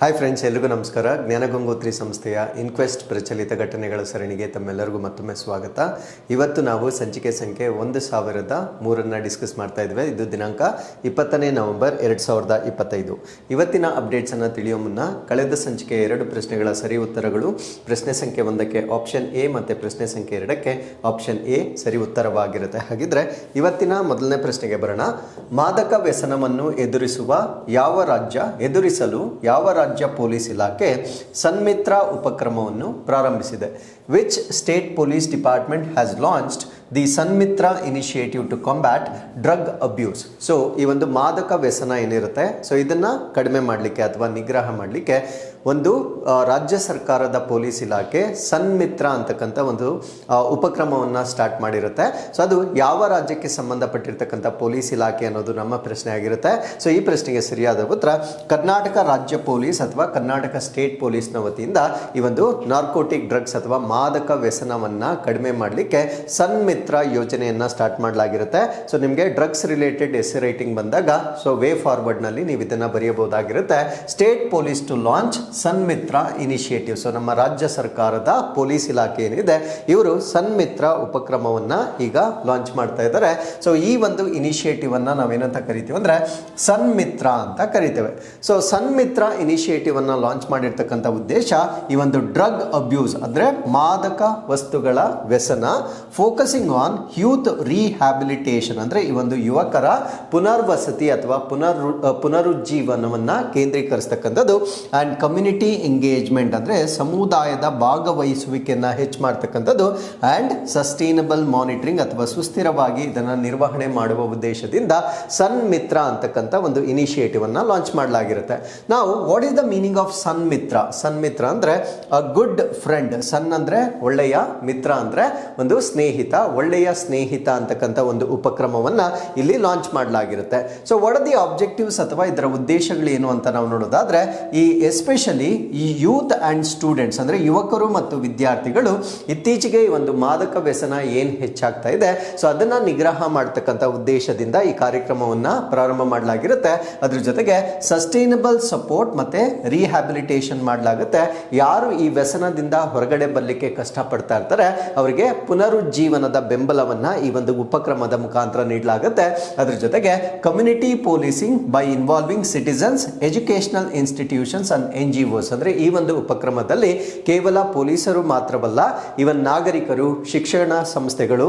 Hi friends ಎಲ್ರಿಗೂ ನಮಸ್ಕಾರ. ಜ್ಞಾನಗಂಗೋತ್ರಿ ಸಂಸ್ಥೆಯ ಇನ್ಕ್ವೆಸ್ಟ್ ಪ್ರಚಲಿತ ಘಟನೆಗಳ ಸರಣಿಗೆ ತಮ್ಮೆಲ್ಲರಿಗೂ ಮತ್ತೊಮ್ಮೆ ಸ್ವಾಗತ. ಇವತ್ತು ನಾವು ಸಂಚಿಕೆ ಸಂಖ್ಯೆ ಒಂದು ಸಾವಿರದ ಮೂರನ್ನು ಡಿಸ್ಕಸ್ ಮಾಡ್ತಾ ಇದ್ವಿ ಇದು ದಿನಾಂಕ ಇಪ್ಪತ್ತನೇ ನವೆಂಬರ್ ಎರಡು ಸಾವಿರದ ಇಪ್ಪತ್ತೈದು. ಇವತ್ತಿನ ಅಪ್ಡೇಟ್ಸನ್ನು ತಿಳಿಯೋ ಮುನ್ನ ಕಳೆದ ಸಂಚಿಕೆ ಎರಡು ಪ್ರಶ್ನೆಗಳ ಸರಿ ಉತ್ತರಗಳು. ಪ್ರಶ್ನೆ ಸಂಖ್ಯೆ ಒಂದಕ್ಕೆ ಆಪ್ಷನ್ ಎ ಮತ್ತು ಪ್ರಶ್ನೆ ಸಂಖ್ಯೆ ಎರಡಕ್ಕೆ ಆಪ್ಷನ್ ಎ ಸರಿ ಉತ್ತರವಾಗಿರುತ್ತೆ. ಹಾಗಿದ್ರೆ ಇವತ್ತಿನ ಮೊದಲನೇ ಪ್ರಶ್ನೆಗೆ ಬರೋಣ. ಮಾದಕ ವ್ಯಸನವನ್ನು ಎದುರಿಸುವ ಯಾವ ರಾಜ್ಯ, ಎದುರಿಸಲು ಯಾವ ರಾಜ್ಯ ಪೊಲೀಸ್ ಇಲಾಖೆ ಸನ್ಮಿತ್ರ ಉಪಕ್ರಮವನ್ನು ಪ್ರಾರಂಭಿಸಿದೆ which state police department has launched the Sanmitra initiative to combat drug abuse so ಈ ಒಂದು ಮಾದಕ ವ್ಯಸನ ಏನಿರುತ್ತೆ? ಸೊ ಇದನ್ನು ಕಡಿಮೆ ಮಾಡಲಿಕ್ಕೆ ಅಥವಾ ನಿಗ್ರಹ ಮಾಡಲಿಕ್ಕೆ ಒಂದು ರಾಜ್ಯ ಸರ್ಕಾರದ ಪೊಲೀಸ್ ಇಲಾಖೆ ಸನ್ಮಿತ್ರ ಅಂತಕ್ಕಂಥ ಒಂದು ಉಪಕ್ರಮವನ್ನು ಸ್ಟಾರ್ಟ್ ಮಾಡಿರುತ್ತೆ. ಸೊ ಅದು ಯಾವ ರಾಜ್ಯಕ್ಕೆ ಸಂಬಂಧಪಟ್ಟಿರ್ತಕ್ಕಂಥ ಪೊಲೀಸ್ ಇಲಾಖೆ ಅನ್ನೋದು ನಮ್ಮ ಪ್ರಶ್ನೆ ಆಗಿರುತ್ತೆ. ಸೊ ಈ ಪ್ರಶ್ನೆಗೆ ಸರಿಯಾದ ಉತ್ತರ, ಕರ್ನಾಟಕ ರಾಜ್ಯ ಪೊಲೀಸ್ ಅಥವಾ ಕರ್ನಾಟಕ ಸ್ಟೇಟ್ ಪೊಲೀಸ್ನ ವತಿಯಿಂದ ಈ ಒಂದು ನಾರ್ಕೋಟಿಕ್ ಡ್ರಗ್ಸ್ ಅಥವಾ ಮಾದಕ ವ್ಯಸನವನ್ನು ಕಡಿಮೆ ಮಾಡಲಿಕ್ಕೆ ಸನ್ಮಿತ್ರ ಯೋಜನೆಯನ್ನು ಸ್ಟಾರ್ಟ್ ಮಾಡಲಾಗಿರುತ್ತೆ. ಸೊ ನಿಮಗೆ ಡ್ರಗ್ಸ್ ರಿಲೇಟೆಡ್ ಎಸ್ ರೈಟಿಂಗ್ ಬಂದಾಗ ಸೊ ವೇ ಫಾರ್ವರ್ಡ್ನಲ್ಲಿ ನೀವು ಇದನ್ನು ಬರೆಯಬಹುದಾಗಿರುತ್ತೆ. State police to launch Sanmitra initiative so ನಮ್ಮ ರಾಜ್ಯ ಸರ್ಕಾರದ ಪೊಲೀಸ್ ಇಲಾಖೆ ಏನಿದೆ, ಇವರು ಸನ್ಮಿತ್ರ ಉಪಕ್ರಮವನ್ನು ಈಗ ಲಾಂಚ್ ಮಾಡ್ತಾ ಇದ್ದಾರೆ. ಸೊ ಈ ಒಂದು ಇನಿಷಿಯೇಟಿವ್ ಅನ್ನು ನಾವೇನಂತ ಕರಿತೀವಿ ಅಂದರೆ ಸನ್ಮಿತ್ರ ಅಂತ ಕರಿತೇವೆ. ಸೊ ಸನ್ಮಿತ್ರ ಇನಿಷಿಯೇಟಿವನ್ನು ಲಾಂಚ್ ಮಾಡಿರ್ತಕ್ಕಂಥ ಉದ್ದೇಶ ಈ ಒಂದು ಡ್ರಗ್ ಅಬ್ಯೂಸ್ ಅಂದರೆ ಮಾದಕ ವಸ್ತುಗಳ ವ್ಯಸನ ಫೋಕಸಿಂಗ್ ಆನ್ ಯೂತ್ ರೀಹ್ಯಾಬಿಲಿಟೇಷನ್ ಅಂದರೆ ಈ ಒಂದು ಯುವಕರ ಪುನರ್ವಸತಿ ಅಥವಾ ಪುನರ್, ಪುನರುಜ್ಜೀವನವನ್ನು ಕೇಂದ್ರೀಕರಿಸ್ತಕ್ಕಂಥದ್ದು. ಆ್ಯಂಡ್ ಕಮ್ಯುನಿಟಿ ಎಂಗೇಜ್ಮೆಂಟ್ ಅಂದರೆ ಸಮುದಾಯದ ಭಾಗವಹಿಸುವಿಕೆಯನ್ನು ಹೆಚ್ಚು ಮಾಡ್ತಕ್ಕಂಥದ್ದು ಆ್ಯಂಡ್ ಸಸ್ಟೈನಬಲ್ ಮಾನಿಟ್ರಿಂಗ್ ಅಥವಾ ಸುಸ್ಥಿರವಾಗಿ ಇದನ್ನು ನಿರ್ವಹಣೆ ಮಾಡುವ ಉದ್ದೇಶದಿಂದ ಸನ್ ಮಿತ್ರ ಅಂತಕ್ಕಂಥ ಒಂದು ಇನಿಷಿಯೇಟಿವನ್ನು ಲಾಂಚ್ ಮಾಡಲಾಗಿರುತ್ತೆ. ನಾವು what is the meaning of Sanmitra? Sanmitra ಅಂದರೆ ಅ ಗುಡ್ ಫ್ರೆಂಡ್ ಸನ್ ಅಂದರೆ ಒಳ್ಳೆಯ ಮಿತ್ರ ಅಂದರೆ ಒಂದು ಸ್ನೇಹಿತ, ಒಳ್ಳೆಯ ಸ್ನೇಹಿತ ಅಂತಕ್ಕಂಥ ಒಂದು ಉಪಕ್ರಮವನ್ನು ಇಲ್ಲಿ launch ಮಾಡಲಾಗಿರುತ್ತೆ. So what are the objectives ಅಥವಾ ಇದರ ಉದ್ದೇಶಗಳೇನು ಅಂತ ನಾವು ನೋಡೋದಾದ್ರೆ ಈ ಎಸ್ಪೆಷಲಿ ಈ ಯೂತ್ ಆ್ಯಂಡ್ ಸ್ಟೂಡೆಂಟ್ಸ್ ಅಂದರೆ ಯುವಕರು ಮತ್ತು ವಿದ್ಯಾರ್ಥಿಗಳು ಇತ್ತೀಚೆಗೆ ಈ ಒಂದು ಮಾದಕ ವ್ಯಸನ ಏನು ಹೆಚ್ಚಾಗ್ತಾ ಇದೆ. ಸೊ ಅದನ್ನು ನಿಗ್ರಹ ಮಾಡ್ತಕ್ಕಂಥ ಉದ್ದೇಶದಿಂದ ಈ ಕಾರ್ಯಕ್ರಮವನ್ನು ಪ್ರಾರಂಭ ಮಾಡಲಾಗಿರುತ್ತೆ. ಅದ್ರ ಜೊತೆಗೆ ಸಸ್ಟೈನಬಲ್ ಸಪೋರ್ಟ್ ಮತ್ತು ರೀಹ್ಯಾಬಿಲಿಟೇಷನ್ ಮಾಡಲಾಗುತ್ತೆ. ಯಾರು ಈ ವ್ಯಸನದಿಂದ ಹೊರಗಡೆ ಬರಲಿಕ್ಕೆ ಕಷ್ಟಪಡ್ತಾ ಇರ್ತಾರೆ, ಅವರಿಗೆ ಪುನರುಜ್ಜೀವನದ ಬೆಂಬಲವನ್ನು ಈ ಒಂದು ಉಪಕ್ರಮದ ಮುಖಾಂತರ ನೀಡಲಾಗುತ್ತೆ. ಅದ್ರ ಜೊತೆಗೆ community policing by involving citizens educational institutions and NGOs ಅಂದರೆ ಈ ಒಂದು ಉಪಕ್ರಮದಲ್ಲಿ ಕೇವಲ ಪೊಲೀಸರು ಮಾತ್ರವಲ್ಲ ಇವನ್ ನಾಗರಿಕರು, ಶಿಕ್ಷಣ ಸಂಸ್ಥೆಗಳು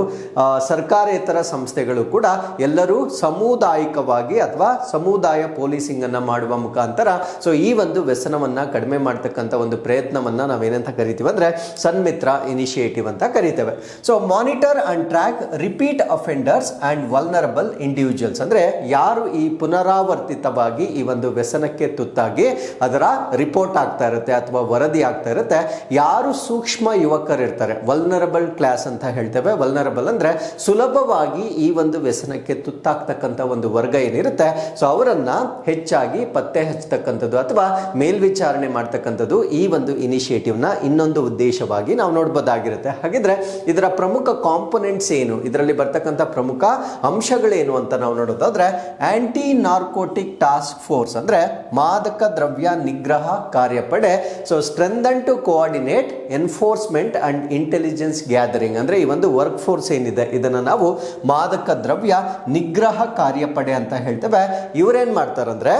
ಸರ್ಕಾರೇತರ ಸಂಸ್ಥೆಗಳು ಕೂಡ ಎಲ್ಲರೂ ಸಮುದಾಯಿಕವಾಗಿ ಅಥವಾ ಸಮುದಾಯ ಪೊಲೀಸಿಂಗ್ ಅನ್ನ ಮಾಡುವ ಮುಖಾಂತರ ಸೊ ಈ ಒಂದು ವ್ಯಸನವನ್ನ ಕಡಿಮೆ ಮಾಡ್ತಕ್ಕಂಥ ಒಂದು ಪ್ರಯತ್ನವನ್ನ ನಾವೇನಂತ ಕರಿತೀವಿ ಅಂದ್ರೆ ಸನ್ಮಿತ್ರ ಇನಿಷಿಯೇಟಿವ್ ಅಂತ ಕರಿತೇವೆ. So monitor and track repeat offenders and vulnerable individuals ಅಂದ್ರೆ ಯಾರು ಈ ಪುನರಾವರ್ತಿತವಾಗಿ ಈ ಒಂದು ವ್ಯಸನಕ್ಕೆ ತುತ್ತಾಗಿ ಅದರ ರಿಪೋರ್ಟ್ ಆಗ್ತಾ ಇರುತ್ತೆ ಅಥವಾ ವರದಿ ಆಗ್ತಾ ಇರುತ್ತೆ, ಯಾರು ಸೂಕ್ಷ್ಮ ಯುವಕರು ಇರ್ತಾರೆ ವಲ್ನರಬಲ್ ಕ್ಲಾಸ್ ಅಂತ ಹೇಳ್ತೇವೆ. ವಲ್ನರಬಲ್ ಅಂದ್ರೆ ಸುಲಭವಾಗಿ ಈ ಒಂದು ವ್ಯಸನಕ್ಕೆ ತುತ್ತಾಗ್ತಕ್ಕಂಥ ಒಂದು ವರ್ಗ ಏನಿರುತ್ತೆ, ಸೊ ಅವರನ್ನು ಹೆಚ್ಚಾಗಿ ಪತ್ತೆ ಹಚ್ಚತಕ್ಕಂಥದ್ದು ಅಥವಾ ಮೇಲ್ವಿಚಾರಣೆ ಮಾಡ್ತಕ್ಕಂಥದ್ದು ಈ ಒಂದು ಇನಿಷಿಯೇಟಿವ್ನ ಇನ್ನೊಂದು ಉದ್ದೇಶವಾಗಿ ನಾವು ನೋಡ್ಬೋದಾಗಿರುತ್ತೆ. ಹಾಗಿದ್ರೆ ಇದರ ಪ್ರಮುಖ ಕಾಂಪೊನೆಂಟ್ಸ್ ಏನು? ಇದರಲ್ಲಿ ಬರ್ತಕ್ಕಂಥ ಪ್ರಮುಖ ಅಂಶಗಳೇನು ಅಂತ ನಾವು ನೋಡೋದಾದ್ರೆ ಆಂಟಿ ನಾರ್ಕೋಟಿಕ್ ಟಾಸ್ಕ್ ಫೋರ್ಸ್ ಅಂದ್ರೆ ಮಾದಕ ದ್ರವ್ಯ ನಿಗ್ರಹ ಕಾರ್ಯಪಡೆ. So strengthen to coordinate enforcement and intelligence gathering ಅಂದ್ರೆ ಈ ಒಂದು ವರ್ಕ್ ಫೋರ್ಸ್ ಏನಿದೆ, ಇದನ್ನ ನಾವು ಮಾದಕ ದ್ರವ್ಯ ನಿಗ್ರಹ ಕಾರ್ಯಪಡೆ ಅಂತ ಹೇಳ್ತೇವೆ. ಇವರೇನು ಮಾಡ್ತಾರಂದ್ರೆ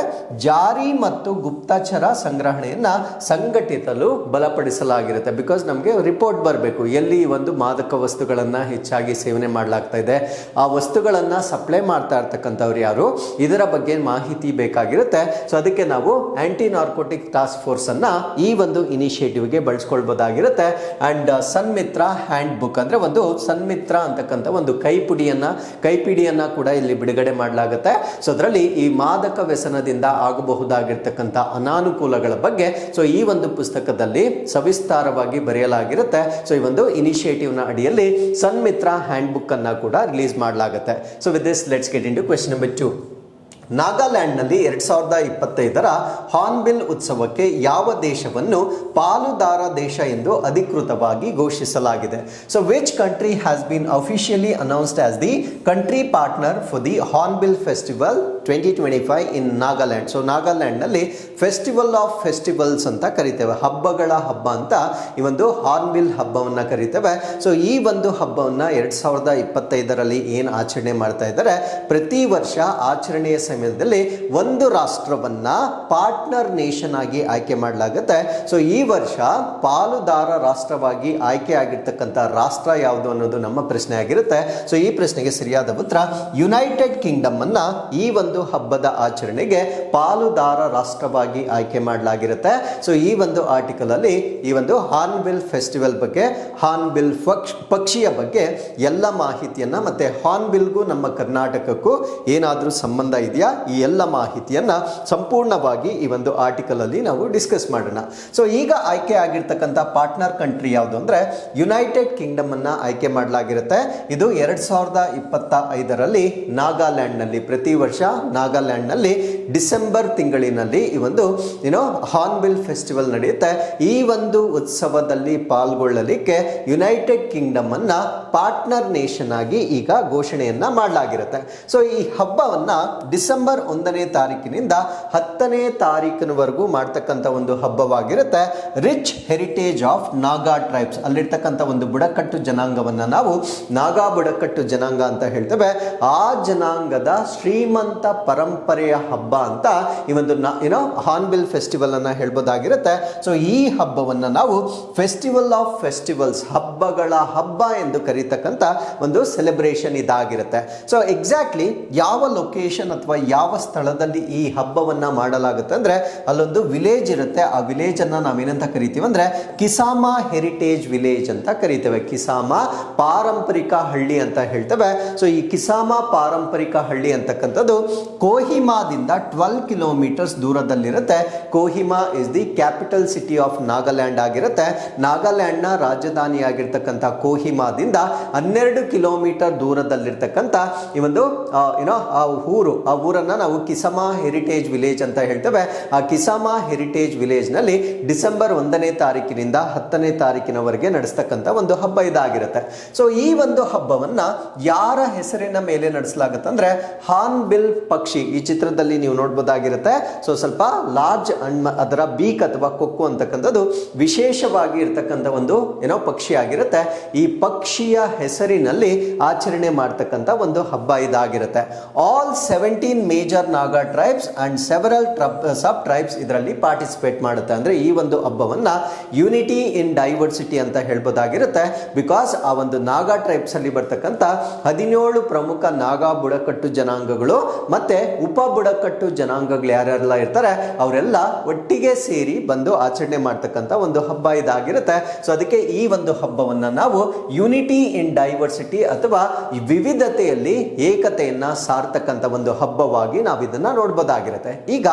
ಜಾರಿ ಮತ್ತು ಗುಪ್ತಚರ ಸಂಗ್ರಹಣೆಯನ್ನ ಸಂಘಟಿಸಲು ಬಲಪಡಿಸಲಾಗಿರುತ್ತೆ. ಬಿಕಾಸ್ ನಮಗೆ ರಿಪೋರ್ಟ್ ಬರಬೇಕು, ಎಲ್ಲಿ ಒಂದು ಮಾದಕ ವಸ್ತುಗಳನ್ನ ಹೆಚ್ಚಾಗಿ ಸೇವನೆ ಮಾಡಲಾಗ್ತಾ ಇದೆ. ಆ ವಸ್ತುಗಳನ್ನ ಸಪ್ಲೈ ಮಾಡ್ತಾ ಇರ್ತಕ್ಕಂಥವ್ರು ಯಾರು? ಇದರ ಬಗ್ಗೆ ಮಾಹಿತಿ ಬೇಕಾಗಿರುತ್ತೆ. ಸೊ ಅದಕ್ಕೆ ನಾವು ಆಂಟಿ ನಾರ್ಕೋಟಿಕ್ ಟಾಸ್ಕ್ ಫೋರ್ಸ್ ಅನ್ನ ಈ ಒಂದು ಇನಿಷಿಯೇಟಿವ್ಗೆ ಬಳಸ್ಕೊಳ್ಬೋದಾಗಿರುತ್ತೆ. ಅಂಡ್ ಸನ್ಮಿತ್ರ ಹ್ಯಾಂಡ್ ಬುಕ್ ಅಂದ್ರೆ ಒಂದು ಸನ್ಮಿತ್ರ ಅಂತಕ್ಕಂಥ ಒಂದು ಕೈಪುಡಿಯನ್ನ, ಕೈಪಿಡಿಯನ್ನ ಕೂಡ ಇಲ್ಲಿ ಬಿಡುಗಡೆ ಮಾಡಲಾಗುತ್ತೆ. ಸೊ ಅದರಲ್ಲಿ ಈ ಮಾದಕ ವ್ಯಸನದಿಂದ ಆಗಬಹುದಾಗಿರ್ತಕ್ಕಂಥ ಅನಾನುಕೂಲಗಳ ಬಗ್ಗೆ ಸೊ ಈ ಒಂದು ಪುಸ್ತಕದಲ್ಲಿ ಸವಿಸ್ತಾರವಾಗಿ ಬರೆಯಲಾಗಿರುತ್ತೆ. ಸೊ ಈ ಒಂದು ಇನಿಷಿಯೇಟಿವ್ನ ಅಡಿಯಲ್ಲಿ ಸನ್ಮಿತ್ರ ಹ್ಯಾಂಡ್ ಬುಕ್ ಅನ್ನ ಕೂಡ ರಿಲೀಸ್ ಮಾಡಲಾಗುತ್ತೆ. So with this let's get into question number two ನಾಗಾಲ್ಯಾಂಡ್ನಲ್ಲಿ ಎರಡ್ ಸಾವಿರದ ಇಪ್ಪತ್ತೈದರ ಹಾರ್ನ್ಬಿಲ್ ಉತ್ಸವಕ್ಕೆ ಯಾವ ದೇಶವನ್ನು ಪಾಲುದಾರ ದೇಶ ಎಂದು ಅಧಿಕೃತವಾಗಿ ಘೋಷಿಸಲಾಗಿದೆ. So which country has been officially announced as the country partner for the hornbill festival twenty twenty five in Nagaland so ನಾಗಾಲ್ಯಾಂಡ್ನಲ್ಲಿ festival of festivals ಅಂತ ಕರಿತೇವೆ. ಹಬ್ಬಗಳ ಹಬ್ಬ ಅಂತ ಈ ಒಂದು ಹಾರ್ನ್ಬಿಲ್ ಹಬ್ಬವನ್ನು ಕರಿತೇವೆ. ಸೊ ಈ ಒಂದು ಹಬ್ಬವನ್ನು ಎರಡು ಸಾವಿರದ ಇಪ್ಪತ್ತೈದರಲ್ಲಿ ಏನು ಆಚರಣೆ ಮಾಡ್ತಾ ಇದ್ದಾರೆ? ಪ್ರತಿ ವರ್ಷ ಆಚರಣೆಯ ಸಮಯದಲ್ಲಿ ಒಂದು ರಾಷ್ಟ್ರವನ್ನ ಪಾರ್ಟ್ನರ್ ನೇಷನ್ ಆಗಿ ಆಯ್ಕೆ ಮಾಡಲಾಗುತ್ತೆ. ಸೊ ಈ ವರ್ಷ ಪಾಲುದಾರ ರಾಷ್ಟ್ರವಾಗಿ ಆಯ್ಕೆ ಆಗಿರ್ತಕ್ಕಂಥ ರಾಷ್ಟ್ರ ಯಾವುದು ಅನ್ನೋದು ನಮ್ಮ ಪ್ರಶ್ನೆ ಆಗಿರುತ್ತೆ. ಸೊ ಈ ಪ್ರಶ್ನೆಗೆ ಸರಿಯಾದ ಉತ್ತರ ಯುನೈಟೆಡ್ ಕಿಂಗ್ಡಮ್ ಅನ್ನ ಈ ಒಂದು ಹಬ್ಬದ ಆಚರಣೆಗೆ ಪಾಲುದಾರ ರಾಷ್ಟ್ರವಾಗಿ ಆಯ್ಕೆ ಮಾಡಲಾಗಿರುತ್ತೆ. ಸೊ ಈ ಒಂದು ಆರ್ಟಿಕಲ್ ಅಲ್ಲಿ ಈ ಒಂದು ಹಾರ್ನ್ಬಿಲ್ ಫೆಸ್ಟಿವಲ್ ಬಗ್ಗೆ ಹಾರ್ನ್ಬಿಲ್ ಪಕ್ಷ, ಪಕ್ಷಿಯ ಬಗ್ಗೆ ಎಲ್ಲ ಮಾಹಿತಿಯನ್ನ ಮತ್ತೆ ಹಾರ್ನ್ಬಿಲ್ಗೂ ನಮ್ಮ ಕರ್ನಾಟಕಕ್ಕೂ ಏನಾದರೂ ಸಂಬಂಧ ಇದೆಯಾ? ಈ ಎಲ್ಲ ಮಾಹಿತಿಯನ್ನ ಸಂಪೂರ್ಣವಾಗಿ ಈ ಒಂದು ಆರ್ಟಿಕಲಲ್ಲಿ ನಾವು ಡಿಸ್ಕಸ್ ಮಾಡೋಣ. ಸೊ ಈಗ ಆಯ್ಕೆ ಆಗಿರ್ತಕ್ಕಂಥ ಪಾರ್ಟ್ನರ್ ಕಂಟ್ರಿ ಯಾವುದು ಅಂದ್ರೆ ಯುನೈಟೆಡ್ ಕಿಂಗ್ಡಮ್ ಅನ್ನು ಆಯ್ಕೆ ಮಾಡಲಾಗಿರುತ್ತೆ. ಇದು ಎರಡು ಸಾವಿರದ ಇಪ್ಪತ್ತ ಐದರಲ್ಲಿ ನಾಗಾಲ್ಯಾಂಡ್ನಲ್ಲಿ ಪ್ರತಿ ವರ್ಷ ನಾಗಾಲ್ಯಾಂಡ್ನಲ್ಲಿ ಡಿಸೆಂಬರ್ ತಿಂಗಳಿನಲ್ಲಿ ಈ ಒಂದು ಏನೋ ಹಾರ್ನ್ಬಿಲ್ ಫೆಸ್ಟಿವಲ್ ನಡೆಯುತ್ತೆ. ಈ ಒಂದು ಉತ್ಸವದಲ್ಲಿ ಪಾಲ್ಗೊಳ್ಳಲಿಕ್ಕೆ ಯುನೈಟೆಡ್ ಕಿಂಗ್ಡಮ್ ಅನ್ನ ಪಾರ್ಟ್ನರ್ ನೇಷನ್ ಆಗಿ ಈಗ ಘೋಷಣೆಯನ್ನ ಮಾಡಲಾಗಿರುತ್ತೆ. ಸೊ ಈ ಹಬ್ಬವನ್ನ ಡಿಸೆಂಬರ್ ಒಂದನೇ ತಾರೀಕಿನಿಂದ ಹತ್ತನೇ ತಾರೀಕಿನವರೆಗೂ ಮಾಡ್ತಕ್ಕಂಥ ಒಂದು ಹಬ್ಬವಾಗಿರುತ್ತೆ. Rich heritage of Naga tribes ಅಲ್ಲಿರ್ತಕ್ಕಂಥ ಒಂದು ಬುಡಕಟ್ಟು ಜನಾಂಗವನ್ನ ನಾವು ನಾಗಾ ಬುಡಕಟ್ಟು ಜನಾಂಗ ಅಂತ ಹೇಳ್ತೇವೆ. ಆ ಜನಾಂಗದ ಶ್ರೀಮಂತ ಪರಂಪರೆಯ ಹಬ್ಬ ಅಂತ ಈ ಒಂದು ಏನೋ ಹಾರ್ನ್ಬಿಲ್ ಫೆಸ್ಟಿವಲ್ ಅನ್ನ ಹೇಳ್ಬೋದಾಗಿರುತ್ತೆ. ಸೊ ಈ ಹಬ್ಬವನ್ನು ನಾವು ಫೆಸ್ಟಿವಲ್ ಆಫ್ ಫೆಸ್ಟಿವಲ್ಸ್ ಹಬ್ಬಗಳ ಹಬ್ಬ ಎಂದು ಕರೀತಕ್ಕಂಥ ಒಂದು ಸೆಲೆಬ್ರೇಷನ್ ಇದಾಗಿರುತ್ತೆ. ಸೊ ಎಕ್ಸಾಕ್ಟ್ಲಿ ಯಾವ ಲೊಕೇಶನ್ ಅಥವಾ ಯಾವ ಸ್ಥಳದಲ್ಲಿ ಈ ಹಬ್ಬವನ್ನ ಮಾಡಲಾಗುತ್ತೆ ಅಂದ್ರೆ ಅಲ್ಲೊಂದು ವಿಲೇಜ್ ಇರುತ್ತೆ. ಆ ವಿಲೇಜ್ ಅನ್ನ ನಾವೇನಂತ ಕರಿತೀವಿ ಅಂದ್ರೆ ಕಿಸಾಮ ಹೆರಿಟೇಜ್ ವಿಲೇಜ್ ಅಂತ ಕರಿತೇವೆ. ಕಿಸಾಮ ಪಾರಂಪರಿಕ ಹಳ್ಳಿ ಅಂತ ಹೇಳ್ತೇವೆ. ಸೊ ಈ ಕಿಸಾಮ ಪಾರಂಪರಿಕ ಹಳ್ಳಿ ಅಂತಕ್ಕಂಥದ್ದು ಕೋಹಿಮಾದಿಂದ twelve kilometres ದೂರದಲ್ಲಿರುತ್ತೆ. Kohima is the capital city of Nagaland ಆಗಿರುತ್ತೆ. ನಾಗಾಲ್ಯಾಂಡ್ನ ರಾಜಧಾನಿಯಾಗಿರ್ತಕ್ಕಂಥ ಕೋಹಿಮಾದಿಂದ ಹನ್ನೆರಡು ಕಿಲೋಮೀಟರ್ ದೂರದಲ್ಲಿರ್ತಕ್ಕಂಥ ಈ ಒಂದು ಏನೋ ಆ ಊರು, ಆ ಊರನ್ನ ನಾವು ಕಿಸಮಾ ಹೆರಿಟೇಜ್ ವಿಲೇಜ್ ಅಂತ ಹೇಳ್ತೇವೆ. ಆ ಕಿಸಾಮಾ ಹೆರಿಟೇಜ್ ವಿಲೇಜ್ನಲ್ಲಿ ಡಿಸೆಂಬರ್ ಒಂದನೇ ತಾರೀಕಿನಿಂದ ಹತ್ತನೇ ತಾರೀಕಿನವರೆಗೆ ನಡೆಸ್ತಕ್ಕಂಥ ಒಂದು ಹಬ್ಬ ಇದಾಗಿರುತ್ತೆ. ಸೊ ಈ ಒಂದು ಹಬ್ಬವನ್ನ ಯಾರ ಹೆಸರಿನ ಮೇಲೆ ನಡೆಸಲಾಗುತ್ತೆ ಅಂದ್ರೆ ಹಾರ್ನ್ಬಿಲ್ ಪಕ್ಷಿ ಈ ಚಿತ್ರದಲ್ಲಿ ನೀವು ನೋಡ್ಬೋದಾಗಿರುತ್ತೆ. ಸೊ ಸ್ವಲ್ಪ ಲಾರ್ಜ್ ಅಂಡ್ ಅದರ ಬೀಕ್ ಅಥವಾ ಕೊಕ್ಕು ಅಂತಕ್ಕಂಥದ್ದು ವಿಶೇಷವಾಗಿ ಇರ್ತಕ್ಕಂಥ ಒಂದು ಏನೋ ಪಕ್ಷಿ ಆಗಿರುತ್ತೆ. ಈ ಪಕ್ಷಿಯ ಹೆಸರಿನಲ್ಲಿ ಆಚರಣೆ ಮಾಡ್ತಕ್ಕಂಥ ಒಂದು ಹಬ್ಬ ಇದಾಗಿರುತ್ತೆ. All seventeen major Naga tribes and several sub tribes ಇದರಲ್ಲಿ ಪಾರ್ಟಿಸಿಪೇಟ್ ಮಾಡುತ್ತೆ. ಅಂದ್ರೆ ಈ ಒಂದು ಹಬ್ಬವನ್ನ ಯುನಿಟಿ ಇನ್ ಡೈವರ್ಸಿಟಿ ಅಂತ ಹೇಳ್ಬೋದಾಗಿರುತ್ತೆ. ಬಿಕಾಸ್ ಆ ಒಂದು ನಾಗಾ ಟ್ರೈಬ್ಸ್ ಅಲ್ಲಿ ಬರ್ತಕ್ಕಂಥ ಹದಿನೇಳು ಪ್ರಮುಖ ನಾಗಾ ಬುಡಕಟ್ಟು ಜನಾಂಗಗಳು ಮತ್ತೆ ಉಪ ಬುಡಕಟ್ಟು ಜನಾಂಗಗಳು ಯಾರೆಲ್ಲ ಇರ್ತಾರೆ, ಅವರೆಲ್ಲ ಒಟ್ಟಿಗೆ ಸೇರಿ ಬಂದು ಆಚರಣೆ ಮಾಡ್ತಕ್ಕಂಥ ಒಂದು ಹಬ್ಬ ಇದಾಗಿರುತ್ತೆ. ಸೊ ಅದಕ್ಕೆ ಈ ಒಂದು ಹಬ್ಬವನ್ನ ನಾವು ಯುನಿಟಿ ಇನ್ ಡೈವರ್ಸಿಟಿ ಅಥವಾ ವಿವಿಧತೆಯಲ್ಲಿ ಏಕತೆಯನ್ನು ಸಾರ್ತಕ್ಕಂಥ ಒಂದು ಹಬ್ಬವಾಗಿ ನಾವು ಇದನ್ನ ನೋಡ್ಬೋದಾಗಿರುತ್ತೆ. ಈಗ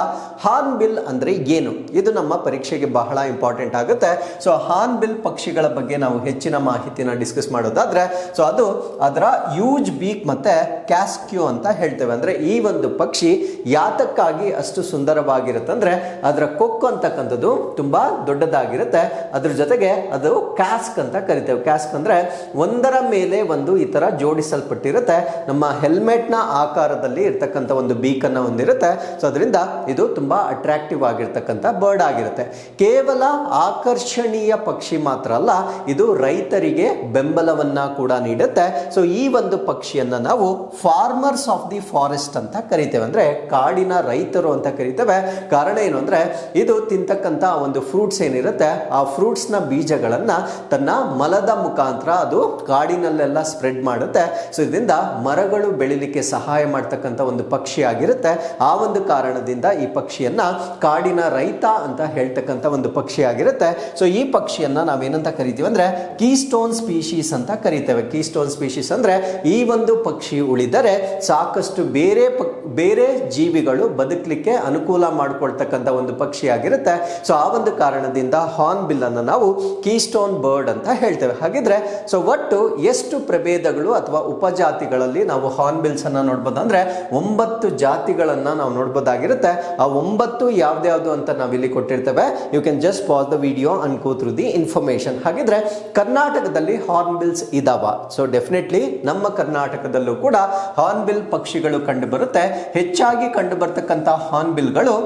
ಹಾರ್ನ್ ಬಿಲ್ ಅಂದ್ರೆ ಏನು? ಇದು ನಮ್ಮ ಪರೀಕ್ಷೆಗೆ ಬಹಳ ಇಂಪಾರ್ಟೆಂಟ್ ಆಗುತ್ತೆ. ಸೊ ಹಾರ್ನ್ ಬಿಲ್ ಪಕ್ಷಿಗಳ ಬಗ್ಗೆ ನಾವು ಹೆಚ್ಚಿನ ಮಾಹಿತಿನ ಡಿಸ್ಕಸ್ ಮಾಡೋದಾದ್ರೆ ಸೊ ಅದು ಅದರ ಯೂಜ್ ಬೀಕ್ ಮತ್ತೆ ಕ್ಯಾಸ್ಕ್ಯೂ ಅಂತ ಹೇಳ್ತೇವೆ. ಅಂದ್ರೆ ಈ ಒಂದು ಪಕ್ಷಿ ಯಾತಕ್ಕಾಗಿ ಅಷ್ಟು ಸುಂದರವಾಗಿರುತ್ತೆ ಅಂದ್ರೆ ಅದರ ಕೊಕ್ಕು ಅಂತಕ್ಕಂಥದ್ದು ತುಂಬಾ ದೊಡ್ಡದಾಗಿರುತ್ತೆ. ಅದ್ರ ಜೊತೆಗೆ ಅದು ಕ್ಯಾಸ್ಕ್ ಅಂತ ಕರಿತೇವೆ. ಕ್ಯಾಸ್ಕ್ ಅಂದ್ರೆ ಒಂದರ ಮೇಲೆ ಒಂದು ಈ ತರ ಜೋಡಿಸಲ್ಪಟ್ಟಿರುತ್ತೆ. ನಮ್ಮ ಹೆಲ್ಮೆಟ್ನ ಆಕಾರದಲ್ಲಿ ಇರ್ತಕ್ಕಂಥ ಬೀಕನ್ನು ಹೊಂದಿರುತ್ತೆ. ಸೊ ಅದರಿಂದ ಇದು ತುಂಬ ಅಟ್ರಾಕ್ಟಿವ್ ಆಗಿರ್ತಕ್ಕಂಥ ಬರ್ಡ್ ಆಗಿರುತ್ತೆ. ಕೇವಲ ಆಕರ್ಷಣೀಯ ಪಕ್ಷಿ ಮಾತ್ರ ಅಲ್ಲ, ಇದು ರೈತರಿಗೆ ಬೆಂಬಲವನ್ನು ಕೂಡ ನೀಡುತ್ತೆ. ಸೊ ಈ ಒಂದು ಪಕ್ಷಿಯನ್ನು ನಾವು ಫಾರ್ಮರ್ಸ್ ಆಫ್ ದಿ ಫಾರೆಸ್ಟ್ ಅಂತ ಕರಿತೇವೆ. ಅಂದರೆ ಕಾಡಿನ ರೈತರು ಅಂತ ಕರಿತೇವೆ. ಕಾರಣ ಏನು ಅಂದರೆ, ಇದು ತಿಂತಕ್ಕಂಥ ಒಂದು ಫ್ರೂಟ್ಸ್ ಏನಿರುತ್ತೆ, ಆ ಫ್ರೂಟ್ಸ್ನ ಬೀಜಗಳನ್ನ ತನ್ನ ಮಲದ ಮುಖಾಂತರ ಅದು ಕಾಡಿನಲ್ಲೆಲ್ಲ ಸ್ಪ್ರೆಡ್ ಮಾಡುತ್ತೆ. ಸೊ ಇದರಿಂದ ಮರಗಳು ಬೆಳಿಲಿಕ್ಕೆ ಸಹಾಯ ಮಾಡ್ತಕ್ಕಂಥ ಒಂದು ಪಕ್ಷಿ ಆಗಿರುತ್ತೆ ಆ ಒಂದು ಕಾರಣದಿಂದ ಈ ಪಕ್ಷಿಯನ್ನ ಕಾಡಿನ ರೈತ ಅಂತ ಹೇಳ್ತಕ್ಕಂಥ ಒಂದು ಪಕ್ಷಿ ಆಗಿರುತ್ತೆ ಸೊ ಈ ಪಕ್ಷಿಯನ್ನ ನಾವೇನಂತ ಕರಿತೀವಿ ಅಂದ್ರೆ ಕೀಸ್ಟೋನ್ ಸ್ಪೀಶೀಸ್ ಅಂತ ಕರಿತೇವೆ. ಕೀಸ್ಟೋನ್ ಸ್ಪೀಶೀಸ್ ಅಂದ್ರೆ ಈ ಒಂದು ಪಕ್ಷಿ ಉಳಿದರೆ ಸಾಕಷ್ಟು ಬೇರೆ ಪಕ್- ಬೇರೆ ಜೀವಿಗಳು ಬದುಕಲಿಕ್ಕೆ ಅನುಕೂಲ ಮಾಡಿಕೊಳ್ತಕ್ಕಂಥ ಒಂದು ಪಕ್ಷಿ ಆಗಿರುತ್ತೆ ಸೊ ಆ ಒಂದು ಕಾರಣದಿಂದ ಹಾರ್ನ್ ಬಿಲ್ ಅನ್ನು ನಾವು ಕೀಸ್ಟೋನ್ ಬರ್ಡ್ ಅಂತ ಹೇಳ್ತೇವೆ. ಹಾಗಿದ್ರೆ ಸೊ ಒಟ್ಟು ಎಷ್ಟು ಪ್ರಭೇದಗಳು ಅಥವಾ ಉಪಜಾತಿಗಳಲ್ಲಿ ನಾವು ಹಾರ್ನ್ ಬಿಲ್ಸ್ ಅನ್ನ ನೋಡ್ಬೋದು ಅಂದ್ರೆ ಒಂಬತ್ತು ಜಾತಿಗಳನ್ನ ನಾವು ನೋಡ್ಬೋದಾಗಿರುತ್ತೆ. ಆ ಒಂಬತ್ತು ಯಾವ್ದ್ಯಾವ್ದು ಅಂತ ನಾವಿಲ್ಲಿ ಕೊಟ್ಟಿರ್ತೇವೆ. You can just pass the video and go through the information ಹಾಗಿದ್ರೆ ಕರ್ನಾಟಕದಲ್ಲಿ ಹಾರ್ನ್ಬಿಲ್ಸ್ ಇದಾವ. ಸೊ ಡೆಫಿನೆಟ್ಲಿ ನಮ್ಮ ಕರ್ನಾಟಕದಲ್ಲೂ ಕೂಡ ಹಾರ್ನ್ಬಿಲ್ ಪಕ್ಷಿಗಳು ಕಂಡು ಬರುತ್ತೆ. ಹೆಚ್ಚಾಗಿ ಕಂಡು ಬರ್ತಕ್ಕಂಥ ಹಾರ್ನ್ಬಿಲ್ಗಳು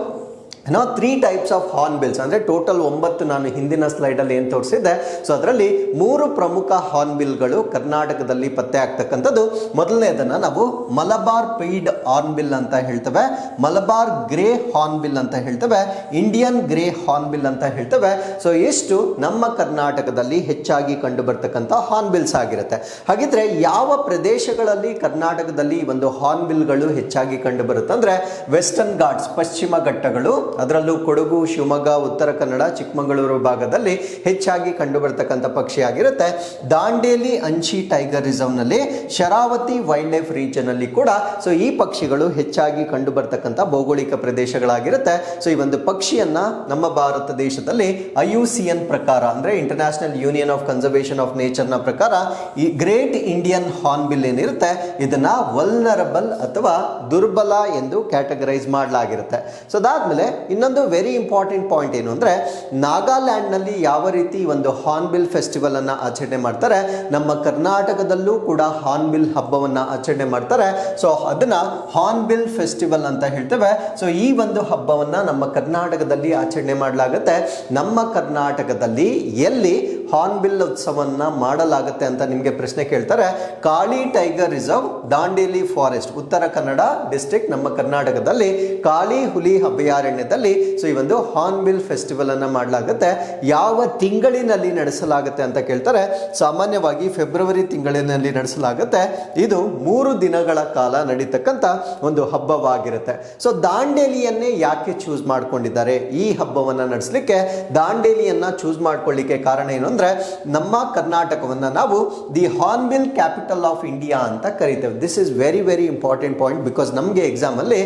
no three types of hornbills ಅಂದರೆ ಟೋಟಲ್ ಒಂಬತ್ತು ನಾನು ಹಿಂದಿನ ಸ್ಲೈಡಲ್ಲಿ ಏನು ತೋರಿಸಿದ್ದೆ? ಸೊ ಅದರಲ್ಲಿ ಮೂರು ಪ್ರಮುಖ ಹಾರ್ನ್ಬಿಲ್ಗಳು ಕರ್ನಾಟಕದಲ್ಲಿ ಪತ್ತೆ ಆಗ್ತಕ್ಕಂಥದ್ದು. ಮೊದಲನೇದನ್ನು ನಾವು ಮಲಬಾರ್ ಪೈಡ್ ಹಾರ್ನ್ ಬಿಲ್ ಅಂತ ಹೇಳ್ತೇವೆ. ಮಲಬಾರ್ ಗ್ರೇ ಹಾರ್ನ್ಬಿಲ್ ಅಂತ ಹೇಳ್ತೇವೆ. ಇಂಡಿಯನ್ ಗ್ರೇ ಹಾರ್ನ್ಬಿಲ್ ಅಂತ ಹೇಳ್ತೇವೆ. ಸೊ ಇಷ್ಟು ನಮ್ಮ ಕರ್ನಾಟಕದಲ್ಲಿ ಹೆಚ್ಚಾಗಿ ಕಂಡು ಬರ್ತಕ್ಕಂಥ ಹಾರ್ನ್ಬಿಲ್ಸ್ ಆಗಿರುತ್ತೆ. ಹಾಗಿದ್ರೆ ಯಾವ ಪ್ರದೇಶಗಳಲ್ಲಿ ಕರ್ನಾಟಕದಲ್ಲಿ ಒಂದು ಹಾರ್ನ್ ಬಿಲ್ಗಳು ಹೆಚ್ಚಾಗಿ ಕಂಡು ಬರುತ್ತೆ ಅಂದರೆ ವೆಸ್ಟರ್ನ್ ಘಾಟ್ಸ್ ಪಶ್ಚಿಮ ಘಟ್ಟಗಳು ಅದರಲ್ಲೂ ಕೊಡಗು, ಶಿವಮೊಗ್ಗ, ಉತ್ತರ ಕನ್ನಡ, ಚಿಕ್ಕಮಗಳೂರು ಭಾಗದಲ್ಲಿ ಹೆಚ್ಚಾಗಿ ಕಂಡು ಬರ್ತಕ್ಕಂಥ ಪಕ್ಷಿ ಆಗಿರುತ್ತೆ ದಾಂಡೇಲಿ ಅಂಚಿ ಟೈಗರ್ ರಿಸರ್ವ್ನಲ್ಲಿ ಶರಾವತಿ ವೈಲ್ಡ್ ಲೈಫ್ ರೀಜನ್ ಅಲ್ಲಿ ಕೂಡ ಸೊ ಈ ಪಕ್ಷಿಗಳು ಹೆಚ್ಚಾಗಿ ಕಂಡು ಬರ್ತಕ್ಕಂಥ ಭೌಗೋಳಿಕ ಪ್ರದೇಶಗಳಾಗಿರುತ್ತೆ. ಸೊ ಈ ಒಂದು ಪಕ್ಷಿಯನ್ನ ನಮ್ಮ ಭಾರತ ದೇಶದಲ್ಲಿ ಐ ಯು ಸಿ ಎನ್ ಪ್ರಕಾರ ಅಂದ್ರೆ International Union of Conservation of ನೇಚರ್ನ ಪ್ರಕಾರ ಈ ಗ್ರೇಟ್ ಇಂಡಿಯನ್ ಹಾರ್ನ್ಬಿಲ್ ಏನಿರುತ್ತೆ, ಇದನ್ನು ವಲ್ನರಬಲ್ ಅಥವಾ ದುರ್ಬಲ ಎಂದು ಕ್ಯಾಟಗರೈಸ್ ಮಾಡಲಾಗಿರುತ್ತೆ. ಸೊ ಅದಾದ್ಮೇಲೆ ಇನ್ನೊಂದು ವೆರಿ ಇಂಪಾರ್ಟೆಂಟ್ ಪಾಯಿಂಟ್ ಏನು ಅಂದರೆ, ನಾಗಾಲ್ಯಾಂಡ್ನಲ್ಲಿ ಯಾವ ರೀತಿ ಒಂದು ಹಾರ್ನ್ಬಿಲ್ ಫೆಸ್ಟಿವಲ್ ಅನ್ನ ಆಚರಣೆ ಮಾಡ್ತಾರೆ, ನಮ್ಮ ಕರ್ನಾಟಕದಲ್ಲೂ ಕೂಡ ಹಾರ್ನ್ಬಿಲ್ ಹಬ್ಬವನ್ನು ಆಚರಣೆ ಮಾಡ್ತಾರೆ. ಸೊ ಅದನ್ನ ಹಾರ್ನ್ಬಿಲ್ ಫೆಸ್ಟಿವಲ್ ಅಂತ ಹೇಳ್ತೇವೆ. ಸೊ ಈ ಒಂದು ಹಬ್ಬವನ್ನು ನಮ್ಮ ಕರ್ನಾಟಕದಲ್ಲಿ ಆಚರಣೆ ಮಾಡಲಾಗುತ್ತೆ. ನಮ್ಮ ಕರ್ನಾಟಕದಲ್ಲಿ ಎಲ್ಲಿ ಹಾರ್ನ್ಬಿಲ್ ಉತ್ಸವವನ್ನು ಮಾಡಲಾಗುತ್ತೆ ಅಂತ ನಿಮಗೆ ಪ್ರಶ್ನೆ ಕೇಳ್ತಾರೆ. Kali tiger reserve, Dandeli forest, Uttara Kannada district ನಮ್ಮ ಕರ್ನಾಟಕದಲ್ಲಿ ಕಾಳಿ ಹುಲಿ ಅಭಯಾರಣ್ಯದಲ್ಲಿ ಸೊ ಈ ಒಂದು ಹಾರ್ನ್ಬಿಲ್ ಫೆಸ್ಟಿವಲ್ ಅನ್ನು ಮಾಡಲಾಗುತ್ತೆ. ಯಾವ ತಿಂಗಳಿನಲ್ಲಿ ನಡೆಸಲಾಗುತ್ತೆ ಅಂತ ಕೇಳ್ತಾರೆ. ಸಾಮಾನ್ಯವಾಗಿ ಫೆಬ್ರವರಿ ತಿಂಗಳಿನಲ್ಲಿ ನಡೆಸಲಾಗುತ್ತೆ. ಇದು ಮೂರು ದಿನಗಳ ಕಾಲ ನಡೀತಕ್ಕಂಥ ಒಂದು ಹಬ್ಬವಾಗಿರುತ್ತೆ. ಸೊ ದಾಂಡೇಲಿಯನ್ನೇ ಯಾಕೆ ಚೂಸ್ ಮಾಡ್ಕೊಂಡಿದ್ದಾರೆ? ಈ ಹಬ್ಬವನ್ನು ನಡೆಸಲಿಕ್ಕೆ ದಾಂಡೇಲಿಯನ್ನ ಚೂಸ್ ಮಾಡ್ಕೊಳ್ಳಿಕ್ಕೆ ಕಾರಣ ಏನು ಅಂದ್ರೆ ನಮ್ಮ ಕರ್ನಾಟಕವನ್ನು ನಾವು the hornbill capital of India ಅಂತ ಕರಿತೇವೆ. This is very very important point because ನಮಗೆ ಎಕ್ಸಾಮ್ ಅಲ್ಲಿ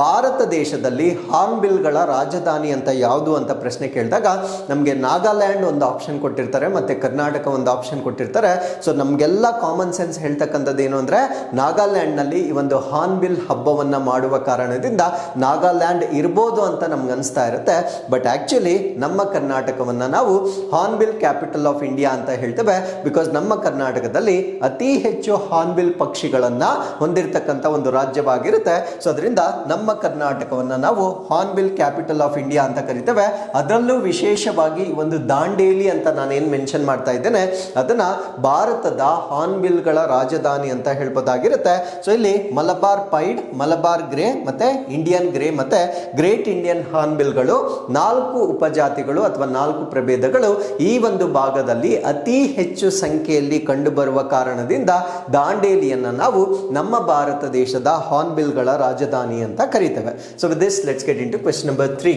ಭಾರತ ದೇಶದಲ್ಲಿ ಹಾರ್ನ್ಬಿಲ್ಗಳ ರಾಜಧಾನಿ ಅಂತ ಯಾವುದು ಅಂತ ಪ್ರಶ್ನೆ ಕೇಳಿದಾಗ ನಮಗೆ ನಾಗಾಲ್ಯಾಂಡ್ ಒಂದು ಆಪ್ಷನ್ ಕೊಟ್ಟಿರ್ತಾರೆ, ಮತ್ತು ಕರ್ನಾಟಕ ಒಂದು ಆಪ್ಷನ್ ಕೊಟ್ಟಿರ್ತಾರೆ. ಸೊ ನಮಗೆಲ್ಲ ಕಾಮನ್ ಸೆನ್ಸ್ ಹೇಳ್ತಕ್ಕಂಥದ್ದು ಏನು ಅಂದರೆ, ನಾಗಾಲ್ಯಾಂಡ್ನಲ್ಲಿ ಈ ಒಂದು ಹಾರ್ನ್ಬಿಲ್ ಹಬ್ಬವನ್ನು ಮಾಡುವ ಕಾರಣದಿಂದ ನಾಗಾಲ್ಯಾಂಡ್ ಇರ್ಬೋದು ಅಂತ ನಮ್ಗೆ ಅನಿಸ್ತಾ ಇರುತ್ತೆ. ಬಟ್ ಆ್ಯಕ್ಚುಲಿ ನಮ್ಮ ಕರ್ನಾಟಕವನ್ನು ನಾವು ಹಾರ್ನ್ಬಿಲ್ ಕ್ಯಾಪಿಟಲ್ ಆಫ್ ಇಂಡಿಯಾ ಅಂತ ಹೇಳ್ತೇವೆ. ಬಿಕಾಸ್ ನಮ್ಮ ಕರ್ನಾಟಕದಲ್ಲಿ ಅತಿ ಹೆಚ್ಚು ಹಾರ್ನ್ಬಿಲ್ ಪಕ್ಷಿಗಳನ್ನು ಹೊಂದಿರತಕ್ಕಂಥ ಒಂದು ರಾಜ್ಯವಾಗಿರುತ್ತೆ. ಸೊ ಅದರಿಂದ ನಮ್ಮ ಕರ್ನಾಟಕವನ್ನ ನಾವು ಹಾರ್ನ್ಬಿಲ್ ಕ್ಯಾಪಿಟಲ್ ಆಫ್ ಇಂಡಿಯಾ ಅಂತ ಕರಿತೇವೆ. ಅದರಲ್ಲೂ ವಿಶೇಷವಾಗಿ ಒಂದು ದಾಂಡೇಲಿ ಅಂತ ನಾನೇನು ಮೆನ್ಷನ್ ಮಾಡ್ತಾ ಇದ್ದೇನೆ, ಅದನ್ನು ಭಾರತದ ಹಾರ್ನ್ಬಿಲ್ಗಳ ರಾಜಧಾನಿ ಅಂತ ಹೇಳ್ಬೋದಾಗಿರುತ್ತೆ. ಸೊ ಇಲ್ಲಿ ಮಲಬಾರ್ ಪೈಡ್, ಮಲಬಾರ್ ಗ್ರೇ ಮತ್ತು ಇಂಡಿಯನ್ ಗ್ರೇ ಮತ್ತು ಗ್ರೇಟ್ ಇಂಡಿಯನ್ ಹಾರ್ನ್ಬಿಲ್ಗಳು ನಾಲ್ಕು ಉಪಜಾತಿಗಳು ಅಥವಾ ನಾಲ್ಕು ಪ್ರಭೇದಗಳು ಈ ಒಂದು ಭಾಗದಲ್ಲಿ ಅತಿ ಹೆಚ್ಚು ಸಂಖ್ಯೆಯಲ್ಲಿ ಕಂಡುಬರುವ ಕಾರಣದಿಂದ ದಾಂಡೇಲಿಯನ್ನು ನಾವು ನಮ್ಮ ಭಾರತ ದೇಶದ ಹಾರ್ನ್ಬಿಲ್ಗಳ ರಾಜಧಾನಿ ಅಂತ ಕರೀತೇವೆ. So with this let's get into question number three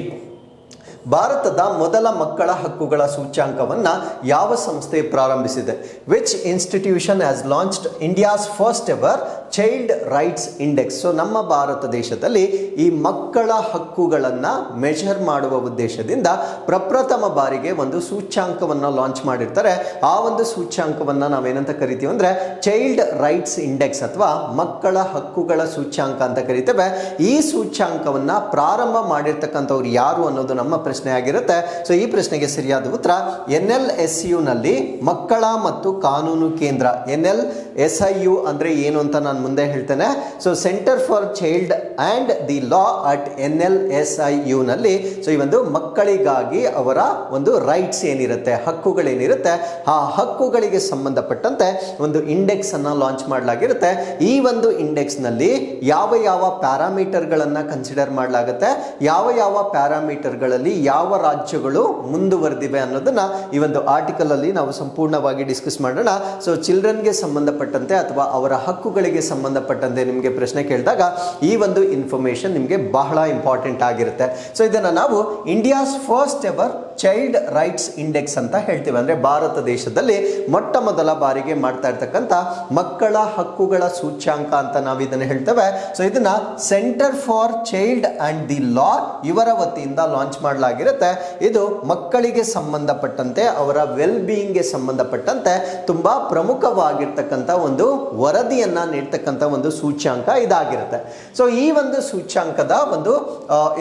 ಭಾರತದ ಮೊದಲ ಮಕ್ಕಳ ಹಕ್ಕುಗಳ ಸೂಚ್ಯಾಂಕವನ್ನು ಯಾವ ಸಂಸ್ಥೆ ಪ್ರಾರಂಭಿಸಿದೆ? Which institution has launched India's first ever child rights index so ನಮ್ಮ ಭಾರತ ದೇಶದಲ್ಲಿ ಈ ಮಕ್ಕಳ ಹಕ್ಕುಗಳನ್ನು ಮೆಷರ್ ಮಾಡುವ ಉದ್ದೇಶದಿಂದ ಪ್ರಪ್ರಥಮ ಬಾರಿಗೆ ಒಂದು ಸೂಚ್ಯಾಂಕವನ್ನು ಲಾಂಚ್ ಮಾಡಿರ್ತಾರೆ. ಆ ಒಂದು ಸೂಚ್ಯಾಂಕವನ್ನು ನಾವೇನಂತ ಕರಿತೀವಿ ಅಂದರೆ ಚೈಲ್ಡ್ ರೈಟ್ಸ್ ಇಂಡೆಕ್ಸ್ ಅಥವಾ ಮಕ್ಕಳ ಹಕ್ಕುಗಳ ಸೂಚ್ಯಾಂಕ ಅಂತ ಕರಿತೇವೆ. ಈ ಸೂಚ್ಯಾಂಕವನ್ನು ಪ್ರಾರಂಭ ಮಾಡಿರ್ತಕ್ಕಂಥವ್ರು ಯಾರು ಅನ್ನೋದು ನಮ್ಮ ಪ್ರಶ್ನೆ ಆಗಿರುತ್ತೆ. ಸೊ ಈ ಪ್ರಶ್ನೆಗೆ ಸರಿಯಾದ ಉತ್ತರ ಎನ್ ಎಲ್ ಎಸ್ ಯುನಲ್ಲಿ ಮಕ್ಕಳ ಮತ್ತು ಕಾನೂನು ಕೇಂದ್ರ N L S I U ಅಂದರೆ ಏನು ಅಂತ ನಾನು ಮುಂದೆ ಹೇಳ್ತೇನೆ. So Centre for Child and the Law at N L S I ಯುನಲ್ಲಿ so ಈ ಒಂದು ಮಕ್ಕಳಿಗಾಗಿ ಅವರ ಒಂದು ರೈಟ್ಸ್ ಏನಿರುತ್ತೆ, ಹಕ್ಕುಗಳೇನಿರುತ್ತೆ, ಆ ಹಕ್ಕುಗಳಿಗೆ ಸಂಬಂಧಪಟ್ಟಂತೆ ಒಂದು ಇಂಡೆಕ್ಸ್ ಅನ್ನ ಲಾಂಚ್ ಮಾಡಲಾಗಿರುತ್ತೆ. ಈ ಒಂದು ಇಂಡೆಕ್ಸ್ನಲ್ಲಿ ಯಾವ ಯಾವ ಪ್ಯಾರಾಮೀಟರ್ಗಳನ್ನ ಕನ್ಸಿಡರ್ ಮಾಡಲಾಗುತ್ತೆ, ಯಾವ ಯಾವ ಪ್ಯಾರಾಮೀಟರ್ಗಳಲ್ಲಿ ಯಾವ ರಾಜ್ಯಗಳು ಮುಂದುವರೆದಿವೆ ಅನ್ನೋದನ್ನ ಈ ಒಂದು ಆರ್ಟಿಕಲ್ ಅಲ್ಲಿ ನಾವು ಸಂಪೂರ್ಣವಾಗಿ ಡಿಸ್ಕಸ್ ಮಾಡೋಣ. ಸೊ ಚಿಲ್ಡ್ರನ್ಗೆ ಸಂಬಂಧಪಟ್ಟಂತೆ ಅಥವಾ ಅವರ ಹಕ್ಕುಗಳಿಗೆ ಸಂಬಂಧಪಟ್ಟಂತೆ ನಿಮಗೆ ಪ್ರಶ್ನೆ ಕೇಳಿದಾಗ ಈ ಒಂದು ಇನ್ಫಾರ್ಮೇಶನ್ ನಿಮಗೆ ಬಹಳ ಇಂಪಾರ್ಟೆಂಟ್ ಆಗಿರುತ್ತೆ. ಸೊ ಇದನ್ನ ನಾವು India's first ever child rights index ಅಂತ ಹೇಳ್ತೀವಿ. ಅಂದರೆ ಭಾರತ ದೇಶದಲ್ಲಿ ಮೊಟ್ಟ ಮೊದಲ ಬಾರಿಗೆ ಮಾಡ್ತಾ ಇರ್ತಕ್ಕಂಥ ಮಕ್ಕಳ ಹಕ್ಕುಗಳ ಸೂಚ್ಯಾಂಕ ಅಂತ ನಾವು ಇದನ್ನು ಹೇಳ್ತೇವೆ. ಸೊ ಇದನ್ನ Centre for Child and the Law ಇವರ ವತಿಯಿಂದ ಲಾಂಚ್ ಮಾಡಲಾಗಿರುತ್ತೆ. ಇದು ಮಕ್ಕಳಿಗೆ ಸಂಬಂಧಪಟ್ಟಂತೆ, ಅವರ ವೆಲ್ ಬೀಯಿಂಗ್ಗೆ ಸಂಬಂಧಪಟ್ಟಂತೆ ತುಂಬ ಪ್ರಮುಖವಾಗಿರ್ತಕ್ಕಂಥ ಒಂದು ವರದಿಯನ್ನ ನೀಡ್ತಕ್ಕಂಥ ಒಂದು ಸೂಚ್ಯಾಂಕ ಇದಾಗಿರುತ್ತೆ. ಸೊ ಈ ಒಂದು ಸೂಚ್ಯಾಂಕದ ಒಂದು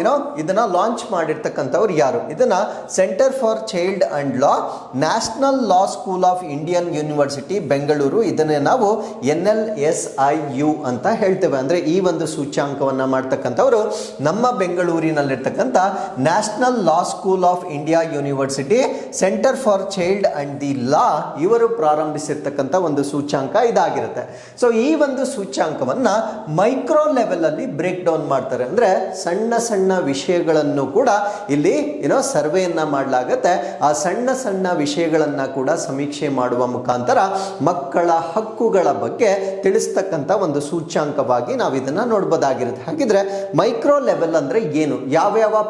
ಏನೋ ಇದನ್ನ ಲಾಂಚ್ ಮಾಡಿರ್ತಕ್ಕಂಥವ್ರು ಯಾರು? ಇದನ್ನ Centre for Child and Law National Law School of Indian University Bengaluru ಇದನ್ನೇ ನಾವು N L S I U ಅಂತ ಹೇಳ್ತೇವೆ. ಅಂದರೆ ಈ ಒಂದು ಸೂಚ್ಯಾಂಕವನ್ನು ಮಾಡ್ತಕ್ಕಂಥವರು ನಮ್ಮ ಬೆಂಗಳೂರಿನಲ್ಲಿರ್ತಕ್ಕಂಥ National Law School of India University Centre for Child and the Law ಇವರು ಪ್ರಾರಂಭಿಸಿರ್ತಕ್ಕಂಥ ಒಂದು ಸೂಚ್ಯಾಂಕ ಇದಾಗಿರುತ್ತೆ. ಸೊ ಈ ಒಂದು ಸೂಚ್ಯಾಂಕವನ್ನು ಮೈಕ್ರೋ ಲೆವೆಲಲ್ಲಿ ಬ್ರೇಕ್ ಡೌನ್ ಮಾಡ್ತಾರೆ. ಅಂದ್ರೆ ಸಣ್ಣ ಸಣ್ಣ ವಿಷಯಗಳನ್ನು ಕೂಡ ಇಲ್ಲಿ ಏನೋ ಸರ್ವೆಯನ್ನ ಮಾಡಲಾಗತ್ತೆ. ಆ ಸಣ್ಣ ಸಣ್ಣ ವಿಷಯಗಳನ್ನ ಕೂಡ ಸಮೀಕ್ಷೆ ಮಾಡುವ ಮುಖಾಂತರ ಮಕ್ಕಳ ಹಕ್ಕುಗಳ ಬಗ್ಗೆ ತಿಳಿಸ್ತಕ್ಕಂಥ ಒಂದು ಸೂಚ್ಯಾಂಕವಾಗಿ ನಾವು ಇದನ್ನ ನೋಡ್ಬೋದಾಗಿರುತ್ತೆ. ಹಾಗಿದ್ರೆ ಮೈಕ್ರೋ ಲೆವೆಲ್ ಅಂದ್ರೆ ಏನು?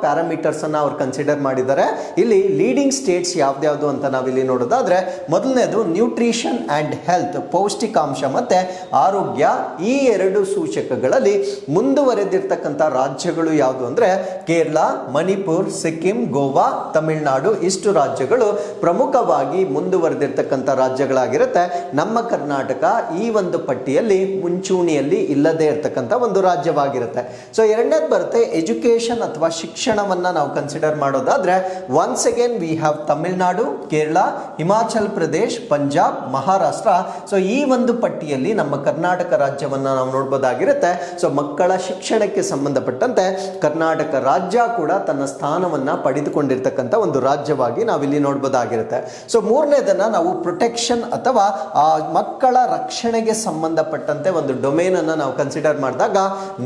ಪ್ಯಾರಾಮೀಟರ್ಸ್ ಅನ್ನ ಅವ್ರು ಕನ್ಸಿಡರ್ ಮಾಡಿದ್ದಾರೆ? ಇಲ್ಲಿ ಲೀಡಿಂಗ್ ಸ್ಟೇಟ್ಸ್ ಯಾವ್ದ್ಯಾವ್ದು ಅಂತ ನಾವಿಲ್ಲಿ ನೋಡೋದಾದ್ರೆ ಮೊದಲನೇದು ನ್ಯೂಟ್ರಿಷನ್ ಅಂಡ್ ಹೆಲ್ತ್ ಪೌಷ್ಟಿಕಾಂಶ ಮತ್ತೆ ಆರೋಗ್ಯ. ಈ ಎರಡು ಸೂಚಕಗಳಲ್ಲಿ ಮುಂದುವರೆದಿರ್ತಕ್ಕಂಥ ರಾಜ್ಯಗಳು ಯಾವುದು ಅಂದ್ರೆ ಕೇರಳ, ಮಣಿಪುರ್, ಸಿಕ್ಕಿಂ, ಗೋವಾ ತಮಿಳುನಾಡು ಇಷ್ಟು ರಾಜ್ಯಗಳು ಪ್ರಮುಖವಾಗಿ ಮುಂದುವರೆದಿರ್ತಕ್ಕಂಥ ರಾಜ್ಯಗಳಾಗಿರುತ್ತೆ. ನಮ್ಮ ಕರ್ನಾಟಕ ಈ ಒಂದು ಪಟ್ಟಿಯಲ್ಲಿ ಮುಂಚೂಣಿಯಲ್ಲಿ ಇಲ್ಲದೇ ಇರತಕ್ಕಂಥ ಒಂದು ರಾಜ್ಯವಾಗಿರುತ್ತೆ. ಸೊ ಎರಡನೇದು ಬರುತ್ತೆ ಎಜುಕೇಷನ್ ಅಥವಾ ಶಿಕ್ಷಣವನ್ನ ನಾವು ಕನ್ಸಿಡರ್ ಮಾಡೋದಾದ್ರೆ once again we have Tamil Nadu, Kerala, Himachal Pradesh, Punjab, Maharashtra. So ಈ ಒಂದು ಪಟ್ಟಿಯಲ್ಲಿ ನಮ್ಮ ಕರ್ನಾಟಕ ರಾಜ್ಯವನ್ನ ನಾವು ನೋಡ್ಬೋದಾಗಿರುತ್ತೆ. ಸೊ ಮಕ್ಕಳ ಶಿಕ್ಷಣಕ್ಕೆ ಸಂಬಂಧಪಟ್ಟಂತೆ ಕರ್ನಾಟಕ ರಾಜ್ಯ ಕೂಡ ತನ್ನ ಸ್ಥಾನವನ್ನ ಪಡೆದುಕೊಂಡಿರ್ತಕ್ಕಂಥ ಒಂದು ರಾಜ್ಯವಾಗಿ ನಾವಿಲ್ಲಿ ನೋಡ್ಬೋದಾಗಿರುತ್ತೆ. ಸೊ ಮೂರನೇದನ್ನ ನಾವು ಪ್ರೊಟೆಕ್ಷನ್ ಅಥವಾ ಮಕ್ಕಳ ರಕ್ಷಣೆಗೆ ಸಂಬಂಧಪಟ್ಟಂತೆ ಒಂದು ಡೊಮೇನ್ ಅನ್ನ ನಾವು ಕನ್ಸಿಡರ್ ಮಾಡಿದಾಗ,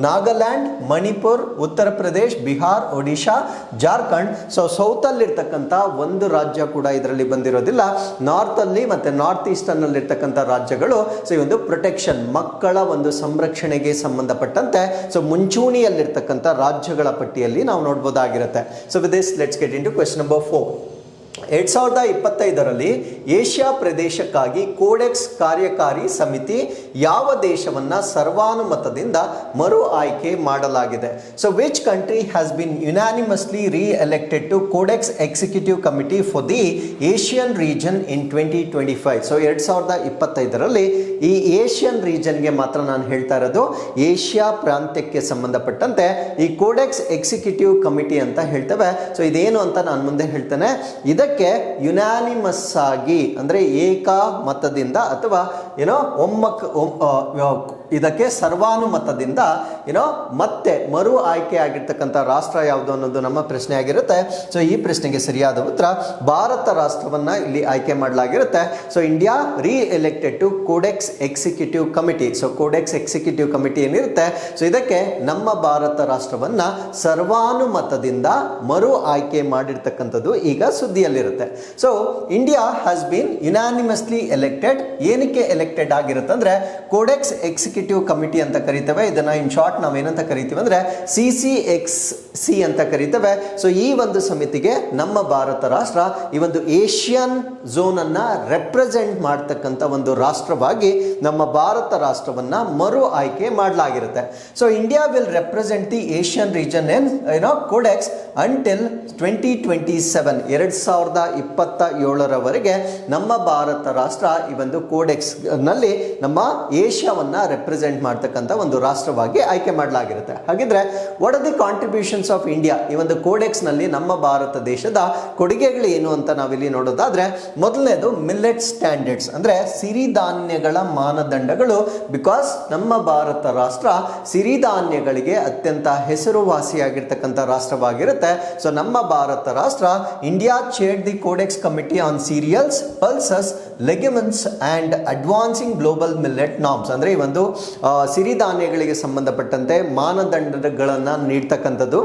ನಾಗಾಲ್ಯಾಂಡ್, ಮಣಿಪುರ್, ಉತ್ತರ ಪ್ರದೇಶ್, ಬಿಹಾರ್, ಒಡಿಶಾ, ಜಾರ್ಖಂಡ್ ಸೊ ಸೌತ್ ಅಲ್ಲಿ ಇರ್ತಕ್ಕಂಥ ಒಂದು ರಾಜ್ಯ ಕೂಡ ಇದರಲ್ಲಿ ಬಂದಿರೋದಿಲ್ಲ. ನಾರ್ತ್ ಅಲ್ಲಿ ಮತ್ತೆ ನಾರ್ತ್ ಈಸ್ಟರ್ನ್ ಅಲ್ಲಿ ಇರ್ತಕ್ಕಂಥ ರಾಜ್ಯಗಳು ಸೊ ಈ ಒಂದು ಪ್ರೊಟೆಕ್ಷನ್ ಮಕ್ಕಳ ಒಂದು ಸಂರಕ್ಷಣೆಗೆ ಸಂಬಂಧಪಟ್ಟಂತೆ ಸೊ ಮುಂಚೂಣಿಯಲ್ಲಿರ್ತಕ್ಕಂಥ ರಾಜ್ಯಗಳ ಪಟ್ಟಿಯಲ್ಲಿ ನಾವು ನೋಡ್ಬೋದಾಗಿರುತ್ತೆ. So with this let's get into question number four ಎರಡ್ ಸಾವಿರದ ಇಪ್ಪತ್ತೈದರಲ್ಲಿ ಏಷ್ಯಾ ಪ್ರದೇಶಕ್ಕಾಗಿ ಕೋಡೆಕ್ಸ್ ಕಾರ್ಯಕಾರಿ ಸಮಿತಿ ಯಾವ ದೇಶವನ್ನ ಸರ್ವಾನುಮತದಿಂದ ಮರು ಆಯ್ಕೆ ಮಾಡಲಾಗಿದೆ? So which country has been unanimously re elected to Codex executive committee for the Asian region in twenty twenty five so ಎರಡು ಸಾವಿರದ ಇಪ್ಪತ್ತೈದರಲ್ಲಿ ಈ ಏಷ್ಯನ್ ರೀಜನ್ಗೆ ಮಾತ್ರ ನಾನು ಹೇಳ್ತಾ ಇರೋದು, ಏಷ್ಯಾ ಪ್ರಾಂತ್ಯಕ್ಕೆ ಸಂಬಂಧಪಟ್ಟಂತೆ ಈ ಕೋಡೆಕ್ಸ್ ಎಕ್ಸಿಕ್ಯೂಟಿವ್ ಕಮಿಟಿ ಅಂತ ಹೇಳ್ತೇವೆ. ಸೊ ಇದೇನು ಅಂತ ನಾನು ಮುಂದೆ ಹೇಳ್ತೇನೆ. ಇದಕ್ಕೆ ಯುನಾನಿಮಸ್ ಆಗಿ ಅಂದ್ರೆ ಏಕ ಮತದಿಂದ ಅಥವಾ ಏನೋ ಒಮ್ಮಕ್ ಇದಕ್ಕೆ ಸರ್ವಾನುಮತದಿಂದ ಏನೋ ಮತ್ತೆ ಮರು ಆಯ್ಕೆ ಆಗಿರ್ತಕ್ಕಂಥ ರಾಷ್ಟ್ರ ಯಾವುದು ಅನ್ನೋದು ನಮ್ಮ ಪ್ರಶ್ನೆ ಆಗಿರುತ್ತೆ ಸೊ ಈ ಪ್ರಶ್ನೆಗೆ ಸರಿಯಾದ ಉತ್ತರ, ಭಾರತ ರಾಷ್ಟ್ರವನ್ನ ಇಲ್ಲಿ ಆಯ್ಕೆ ಮಾಡಲಾಗಿರುತ್ತೆ. So India re elected to Codex executive committee so Codex executive committee ಏನಿರುತ್ತೆ? ಸೊ ಇದಕ್ಕೆ ನಮ್ಮ ಭಾರತ ರಾಷ್ಟ್ರವನ್ನ ಸರ್ವಾನುಮತದಿಂದ ಮರು ಆಯ್ಕೆ ಮಾಡಿರ್ತಕ್ಕಂಥದ್ದು ಈಗ ಸುದ್ದಿಯಲ್ಲಿರುತ್ತೆ so India has been unanimously elected ಏನಕ್ಕೆ ಎಲೆಕ್ಟೆಡ್ ಆಗಿರುತ್ತೆ ಅಂದರೆ ಕೋಡೆಕ್ಸ್ ಎಕ್ಸಿಕ್ಯೂಟಿವ್ ಕಮಿಟಿ ಅಂತ ಕರಿತೇವೆ. ಇದನ್ನ ಇನ್ ಶಾರ್ಟ್ ನಾವೇನಂತ ಕರಿತೀವಿ ಅಂದ್ರೆ ಸಿ ಸಿ ಎಕ್ಸ್ ಸಿ ಅಂತ ಕರಿತೇವೆ. ಸೊ ಈ ಒಂದು ಸಮಿತಿಗೆ ನಮ್ಮ ಭಾರತ ರಾಷ್ಟ್ರ ಈ ಒಂದು ಏಷ್ಯನ್ ಝೋನ್ ಅನ್ನ ರೆಪ್ರೆಸೆಂಟ್ ಮಾಡ್ತಕ್ಕಂಥ ಒಂದು ರಾಷ್ಟ್ರವಾಗಿ ನಮ್ಮ ಭಾರತ ರಾಷ್ಟ್ರವನ್ನ ಮರು ಆಯ್ಕೆ ಮಾಡಲಾಗಿರುತ್ತೆ. So India will represent the Asian region in ಏನೋ Codex until twenty twenty seven ಎರಡ್ ಸಾವಿರದ ಇಪ್ಪತ್ತ ಏಳರವರೆಗೆ ನಮ್ಮ ಭಾರತ ರಾಷ್ಟ್ರ ಈ ಒಂದು ಕೋಡೆಕ್ಸ್ನಲ್ಲಿ ನಮ್ಮ ಏಷ್ಯಾವನ್ನ ರೆಪ್ರೆಸೆಂಟ್ ಮಾಡ್ತಕ್ಕಂಥ ಒಂದು ರಾಷ್ಟ್ರವಾಗಿ ಆಯ್ಕೆ ಮಾಡಲಾಗಿರುತ್ತೆ. ಹಾಗಿದ್ರೆ what are the contributions of India ಈ ಒಂದು ಕೋಡೆಕ್ಸ್ನಲ್ಲಿ ನಮ್ಮ ಭಾರತ ದೇಶದ ಕೊಡುಗೆಗಳು ಏನು ಅಂತ ನಾವಿಲ್ಲಿ ನೋಡೋದಾದ್ರೆ, ಮೊದಲನೇದು ಮಿಲ್ಲೆಟ್ ಸ್ಟ್ಯಾಂಡರ್ಡ್ಸ್ ಅಂದ್ರೆ ಸಿರಿಧಾನ್ಯಗಳ ಮಾನದಂಡಗಳು. ಬಿಕಾಸ್ ನಮ್ಮ ಭಾರತ ರಾಷ್ಟ್ರ ಸಿರಿಧಾನ್ಯಗಳಿಗೆ ಅತ್ಯಂತ ಹೆಸರುವಾಸಿಯಾಗಿರ್ತಕ್ಕಂಥ ರಾಷ್ಟ್ರವಾಗಿರುತ್ತೆ. ಸೊ ನಮ್ಮ ಭಾರತ ರಾಷ್ಟ್ರ India chaired the Codex committee on cereals pulses legumes and advancing global millet norms. ಅಂದರೆ ಈ ಒಂದು ಸಿರಿಧಾನ್ಯಗಳಿಗೆ ಸಂಬಂಧಪಟ್ಟಂತೆ ಮಾನದಂಡಗಳನ್ನು ನೀಡ್ತಕ್ಕಂಥದ್ದು.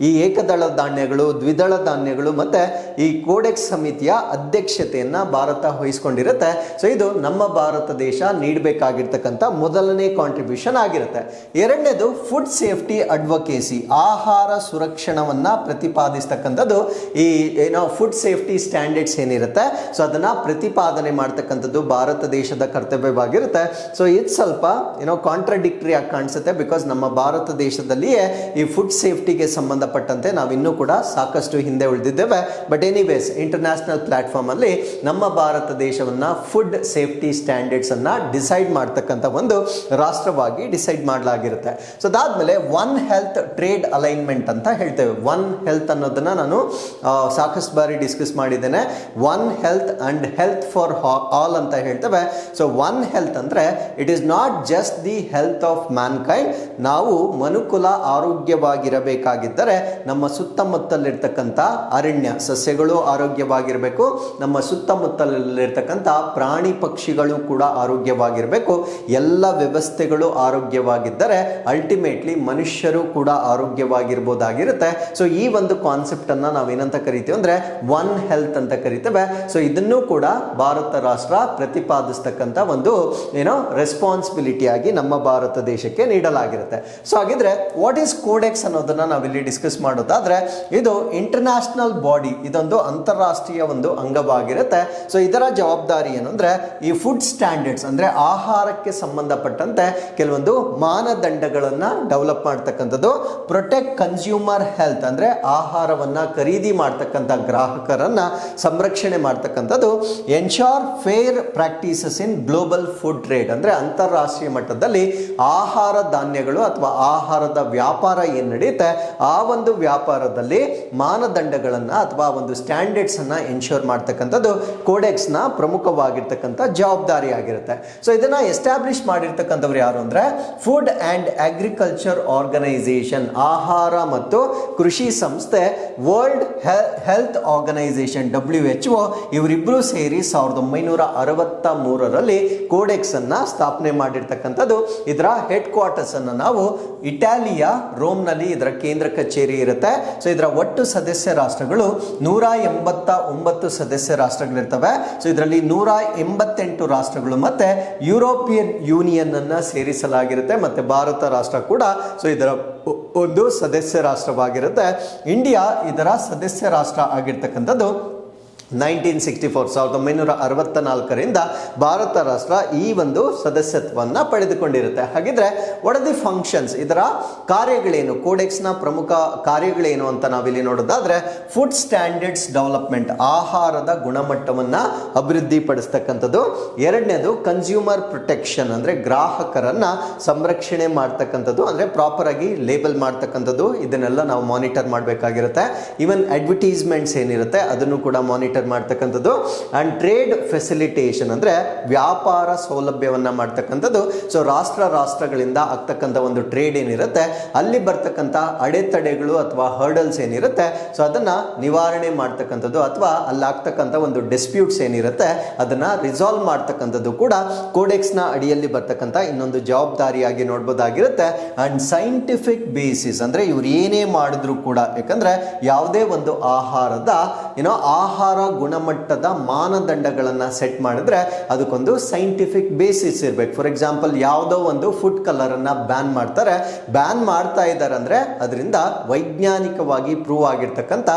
ಈ ಏಕದಳ ಧಾನ್ಯಗಳು, ದ್ವಿದಳ ಧಾನ್ಯಗಳು ಮತ್ತು ಈ ಕೋಡೆಕ್ಸ್ ಸಮಿತಿಯ ಅಧ್ಯಕ್ಷತೆಯನ್ನು ಭಾರತ ವಹಿಸ್ಕೊಂಡಿರುತ್ತೆ. ಸೊ ಇದು ನಮ್ಮ ಭಾರತ ದೇಶ ನೀಡಬೇಕಾಗಿರ್ತಕ್ಕಂಥ ಮೊದಲನೇ ಕಾಂಟ್ರಿಬ್ಯೂಷನ್ ಆಗಿರುತ್ತೆ. ಎರಡನೇದು ಫುಡ್ ಸೇಫ್ಟಿ ಅಡ್ವೊಕೇಸಿ ಆಹಾರ ಸುರಕ್ಷಣವನ್ನು ಪ್ರತಿಪಾದಿಸ್ತಕ್ಕಂಥದ್ದು. ಈ, ಏನೋ ಫುಡ್ ಸೇಫ್ಟಿ ಸ್ಟ್ಯಾಂಡರ್ಡ್ಸ್ ಏನಿರುತ್ತೆ. ಸೊ ಅದನ್ನು ಪ್ರತಿಪಾದನೆ ಮಾಡ್ತಕ್ಕಂಥದ್ದು ಭಾರತ ದೇಶದ ಕರ್ತವ್ಯವಾಗಿರುತ್ತೆ. ಸೊ ಇದು ಸ್ವಲ್ಪ ಏನೋ ಕಾಂಟ್ರಡಿಕ್ಟ್ರಿ ಆಗಿ ಕಾಣಿಸುತ್ತೆ ಬಿಕಾಸ್ ನಮ್ಮ ಭಾರತ ದೇಶದಲ್ಲಿಯೇ ಈ ಫುಡ್ ಸೇಫ್ಟಿಗೆ ಸಂಬಂಧಪಟ್ಟಂತೆ ನಾವು ಇನ್ನೂ ಕೂಡ ಸಾಕಷ್ಟು ಹಿಂದೆ ಉಳಿದಿದ್ದೇವೆ. ಬಟ್ ಎನಿವೇಸ್ ಇಂಟರ್ನ್ಯಾಷನಲ್ ಪ್ಲಾಟ್ಫಾರ್ಮ್ ಅಲ್ಲಿ ನಮ್ಮ ಭಾರತ ದೇಶವನ್ನ ಫುಡ್ ಸೇಫ್ಟಿ ಸ್ಟ್ಯಾಂಡರ್ಡ್ಸ್ ಅನ್ನ ಡಿಸೈಡ್ ಮಾಡ್ತಕ್ಕಂಥ ಒಂದು ರಾಷ್ಟ್ರವಾಗಿ ಡಿಸೈಡ್ ಮಾಡಲಾಗಿರುತ್ತೆ. ಸೊ ಅದಾದ್ಮೇಲೆ ಒನ್ ಹೆಲ್ತ್ ಟ್ರೇಡ್ ಅಲೈನ್ಮೆಂಟ್ ಅಂತ ಹೇಳ್ತೇವೆ. ಒನ್ ಹೆಲ್ತ್ ಅನ್ನೋದನ್ನ ನಾನು ಸಾಕಷ್ಟು ಬಾರಿ ಡಿಸ್ಕಸ್ ಮಾಡಿದ್ದೇನೆ. One health and health for all ಅಂತ ಹೇಳ್ತೇವೆ. ಸೊ ಒನ್ ಹೆಲ್ತ್ ಅಂದರೆ it is not just the health of mankind ನಾವು ಮನುಕುಲ ಆರೋಗ್ಯವಾಗಿರಬೇಕಾಗಿದ್ದರೆ, ನಮ್ಮ ಸುತ್ತಮುತ್ತಲಿರ್ತಕ್ಕಂಥ ಅರಣ್ಯ ಸಸ್ಯಗಳು ಆರೋಗ್ಯವಾಗಿರಬೇಕು. ನಮ್ಮ ಸುತ್ತಮುತ್ತಲಿರ್ತಕ್ಕಂಥ ಪ್ರಾಣಿ ಪಕ್ಷಿಗಳು ಕೂಡ ಆರೋಗ್ಯವಾಗಿರಬೇಕು. ಎಲ್ಲ ವ್ಯವಸ್ಥೆಗಳು ಆರೋಗ್ಯವಾಗಿದ್ದರೆ ಅಲ್ಟಿಮೇಟ್ಲಿ ಮನುಷ್ಯರು ಕೂಡ ಆರೋಗ್ಯವಾಗಿರ್ಬೋದಾಗಿರುತ್ತೆ. ಸೊ ಈ ಒಂದು ಕಾನ್ಸೆಪ್ಟನ್ನು ನಾವೇನಂತ ಕರಿತೀವಿ ಅಂದರೆ ಒನ್ ಹೆಲ್ತ್ ಅಂತ ಕರಿತೇವೆ. ಸೊ ಇದನ್ನು ಕೂಡ ಭಾರತ ರಾಷ್ಟ್ರ ಪ್ರತಿಪಾದಿಸ್ತಕ್ಕಂಥ ಒಂದು, ಏನೋ ರೆಸ್ಪಾನ್ಸಿಬಿಲಿಟಿ ಆಗಿ ನಮ್ಮ ಭಾರತ ದೇಶಕ್ಕೆ ನೀಡಲಾಗಿರುತ್ತೆ. ಸೊ ಹಾಗಿದ್ರೆ ವಾಟ್ ಈಸ್ ಕೋಡೆಕ್ಸ್ ಅನ್ನೋದನ್ನ ನಾವಿಲ್ಲಿ ಡಿಸ್ಕಸ್ ಮಾಡೋದಾದ್ರೆ, ಇದು ಇಂಟರ್ನ್ಯಾಷನಲ್ ಬಾಡಿ ಇದೊಂದು ಅಂತಾರಾಷ್ಟ್ರೀಯ ಒಂದು ಅಂಗವಾಗಿರುತ್ತೆ. ಸೊ ಇದರ ಜವಾಬ್ದಾರಿ ಏನು ಈ ಫುಡ್ ಸ್ಟ್ಯಾಂಡರ್ಡ್ಸ್ ಅಂದ್ರೆ ಆಹಾರಕ್ಕೆ ಸಂಬಂಧಪಟ್ಟಂತೆ ಕೆಲವೊಂದು ಮಾನದಂಡಗಳನ್ನು ಡೆವಲಪ್ ಮಾಡ್ತಕ್ಕಂಥದ್ದು. ಪ್ರೊಟೆಕ್ಟ್ ಕನ್ಸ್ಯೂಮರ್ ಹೆಲ್ತ್ ಅಂದ್ರೆ ಆಹಾರವನ್ನ ಖರೀದಿ ಮಾಡ್ತಕ್ಕಂಥ ಗ್ರಾಹಕರನ್ನ ಸಂರಕ್ಷಣೆ ಮಾಡ್ತಕ್ಕಂಥದ್ದು. Ensure fair practices in global food trade ಅಂದ್ರೆ ಅಂತಾರಾಷ್ಟ್ರೀಯ ಮಟ್ಟದಲ್ಲಿ ಆಹಾರ ಧಾನ್ಯಗಳು ಅಥವಾ ಆಹಾರದ ವ್ಯಾಪಾರ ಏನು ನಡೆಯುತ್ತೆ? ಆ ಒಂದು ವ್ಯಾಪಾರದಲ್ಲಿ ಮಾನದಂಡಗಳನ್ನು ಅಥವಾ ಒಂದು ಸ್ಟ್ಯಾಂಡರ್ಡ್ಸನ್ನು ಎನ್ಶೋರ್ ಮಾಡ್ತಕ್ಕಂಥದ್ದು ಕೋಡೆಕ್ಸ್ನ ಪ್ರಮುಖವಾಗಿರ್ತಕ್ಕಂಥ ಜವಾಬ್ದಾರಿ ಆಗಿರುತ್ತೆ. ಸೊ ಇದನ್ನ ಎಸ್ಟಾಬ್ಲಿಷ್ ಮಾಡಿರ್ತಕ್ಕಂಥವ್ರು ಯಾರು ಅಂದ್ರೆ ಫುಡ್ ಆ್ಯಂಡ್ ಅಗ್ರಿಕಲ್ಚರ್ ಆರ್ಗನೈಸೇಷನ್ ಆಹಾರ ಮತ್ತು ಕೃಷಿ ಸಂಸ್ಥೆ World Health Organization W H O ಇವರಿಬ್ಬರು ಸೇರಿ ಸಾವಿರದ ಒಂಬೈನೂರ ಅರವತ್ತ ಮೂರರಲ್ಲಿ ಕೋಡೆಕ್ಸ್ ಅನ್ನ ಸ್ಥಾಪನೆ ಮಾಡಿರ್ತಕ್ಕಂಥದ್ದು. ಇದರ ಹೆಡ್ ಕ್ವಾರ್ಟರ್ಸ್ ಅನ್ನು ನಾವು ಇಟಾಲಿಯ ರೋಮ್ನಲ್ಲಿ ಇದರ ಕೇಂದ್ರ ಕಚೇರಿ ಇರುತ್ತೆ. ಸೊ ಇದರ ಒಟ್ಟು ಸದಸ್ಯ ರಾಷ್ಟ್ರಗಳು ನೂರ ಎಂಬತ್ತ ಒಂಬತ್ತು ಸದಸ್ಯ ರಾಷ್ಟ್ರಗಳಿರ್ತವೆ. ಸೊ ಇದರಲ್ಲಿ ನೂರ ಎಂಬತ್ತೆಂಟು ರಾಷ್ಟ್ರಗಳು ಮತ್ತೆ ಯುರೋಪಿಯನ್ ಯೂನಿಯನ್ ಅನ್ನ ಸೇರಿಸಲಾಗಿರುತ್ತೆ. ಮತ್ತೆ ಭಾರತ ರಾಷ್ಟ್ರ ಕೂಡ ಸೊ ಇದರ ಒಂದು ಸದಸ್ಯ ರಾಷ್ಟ್ರವಾಗಿರುತ್ತೆ. ಇಂಡಿಯಾ ಇದರ ಸದಸ್ಯ ರಾಷ್ಟ್ರ ಆಗಿರ್ತಕ್ಕಂಥದ್ದು. ನೈನ್ಟೀನ್ ಸಿಕ್ಸ್ಟಿ ಫೋರ್ ಸಾವಿರದ ಒಂಬೈನೂರ ಅರವತ್ತ ಭಾರತ ರಾಷ್ಟ್ರ ಈ ಒಂದು ಸದಸ್ಯತ್ವವನ್ನು ಪಡೆದುಕೊಂಡಿರುತ್ತೆ. ಹಾಗಿದ್ರೆ ಒಡ ದಿ ಫಂಕ್ಷನ್ಸ್ ಇದರ ಕಾರ್ಯಗಳೇನು? ಕೋಡೆಕ್ಸ್ನ ಪ್ರಮುಖ ಕಾರ್ಯಗಳೇನು ಅಂತ ನಾವಿಲ್ಲಿ ನೋಡೋದಾದ್ರೆ ಫುಡ್ ಸ್ಟ್ಯಾಂಡರ್ಡ್ಸ್ ಡೆವಲಪ್ಮೆಂಟ್ ಆಹಾರದ ಗುಣಮಟ್ಟವನ್ನು ಅಭಿವೃದ್ಧಿಪಡಿಸ್ತಕ್ಕಂಥದ್ದು. ಎರಡನೇದು ಕನ್ಸ್ಯೂಮರ್ ಪ್ರೊಟೆಕ್ಷನ್ ಅಂದರೆ ಗ್ರಾಹಕರನ್ನು ಸಂರಕ್ಷಣೆ ಮಾಡ್ತಕ್ಕಂಥದ್ದು, ಅಂದರೆ ಪ್ರಾಪರ್ ಆಗಿ ಲೇಬಲ್ ಮಾಡ್ತಕ್ಕಂಥದ್ದು. ಇದನ್ನೆಲ್ಲ ನಾವು ಮಾನಿಟರ್ ಮಾಡಬೇಕಾಗಿರುತ್ತೆ. ಈವನ್ ಅಡ್ವರ್ಟೈಸ್ಮೆಂಟ್ಸ್ ಏನಿರುತ್ತೆ, ಅದನ್ನು ಕೂಡ ಮಾನಿಟರ್ ಮಾಡ್ತಕ್ಕಂಥದ್ದು. ಆ್ಯಂಡ್ ಟ್ರೇಡ್ ಫೆಸಿಲಿಟೇಷನ್ ಅಂದರೆ ವ್ಯಾಪಾರ ಸೌಲಭ್ಯವನ್ನು ಮಾಡ್ತಕ್ಕಂಥದ್ದು. ಸೊ ರಾಷ್ಟ್ರ ರಾಷ್ಟ್ರಗಳಿಂದ ಆಗ್ತಕ್ಕಂಥ ಒಂದು ಟ್ರೇಡ್ ಏನಿರುತ್ತೆ, ಅಲ್ಲಿ ಬರ್ತಕ್ಕಂಥ ಅಡೆತಡೆಗಳು ಅಥವಾ ಹರ್ಡಲ್ಸ್ ಏನಿರುತ್ತೆ ಸೊ ಅದನ್ನು ನಿವಾರಣೆ ಮಾಡ್ತಕ್ಕಂಥದ್ದು ಅಥವಾ ಅಲ್ಲಿ ಆಗ್ತಕ್ಕಂಥ ಒಂದು ಡಿಸ್ಪ್ಯೂಟ್ಸ್ ಏನಿರುತ್ತೆ, ಅದನ್ನು ರಿಸಾಲ್ವ್ ಮಾಡ್ತಕ್ಕಂಥದ್ದು ಕೂಡ ಕೋಡೆಕ್ಸ್ನ ಅಡಿಯಲ್ಲಿ ಬರ್ತಕ್ಕಂಥ ಇನ್ನೊಂದು ಜವಾಬ್ದಾರಿಯಾಗಿ ನೋಡ್ಬೋದಾಗಿರುತ್ತೆ. ಆ್ಯಂಡ್ ಸೈಂಟಿಫಿಕ್ ಬೇಸಿಸ್ ಅಂದರೆ ಇವ್ರು ಏನೇ ಮಾಡಿದ್ರು ಕೂಡ, ಯಾಕಂದರೆ ಯಾವುದೇ ಒಂದು ಆಹಾರದ ಏನೋ ಆಹಾರ ಗುಣಮಟ್ಟದ ಮಾನದಂಡಗಳನ್ನು ಸೆಟ್ ಮಾಡಿದ್ರೆ ಅದಕ್ಕೊಂದು ಸೈಂಟಿಫಿಕ್ ಬೇಸಿಸ್ ಇರಬೇಕು. ಫಾರ್ ಎಕ್ಸಾಂಪಲ್ ಯಾವುದೋ ಒಂದು ಫುಡ್ ಕಲರನ್ನು ಬ್ಯಾನ್ ಮಾಡ್ತಾರೆ. ಬ್ಯಾನ್ ಮಾಡ್ತಾ ಇದ್ದಾರೆ ಅಂದರೆ ಅದರಿಂದ ವೈಜ್ಞಾನಿಕವಾಗಿ ಪ್ರೂವ್ ಆಗಿರ್ತಕ್ಕಂಥ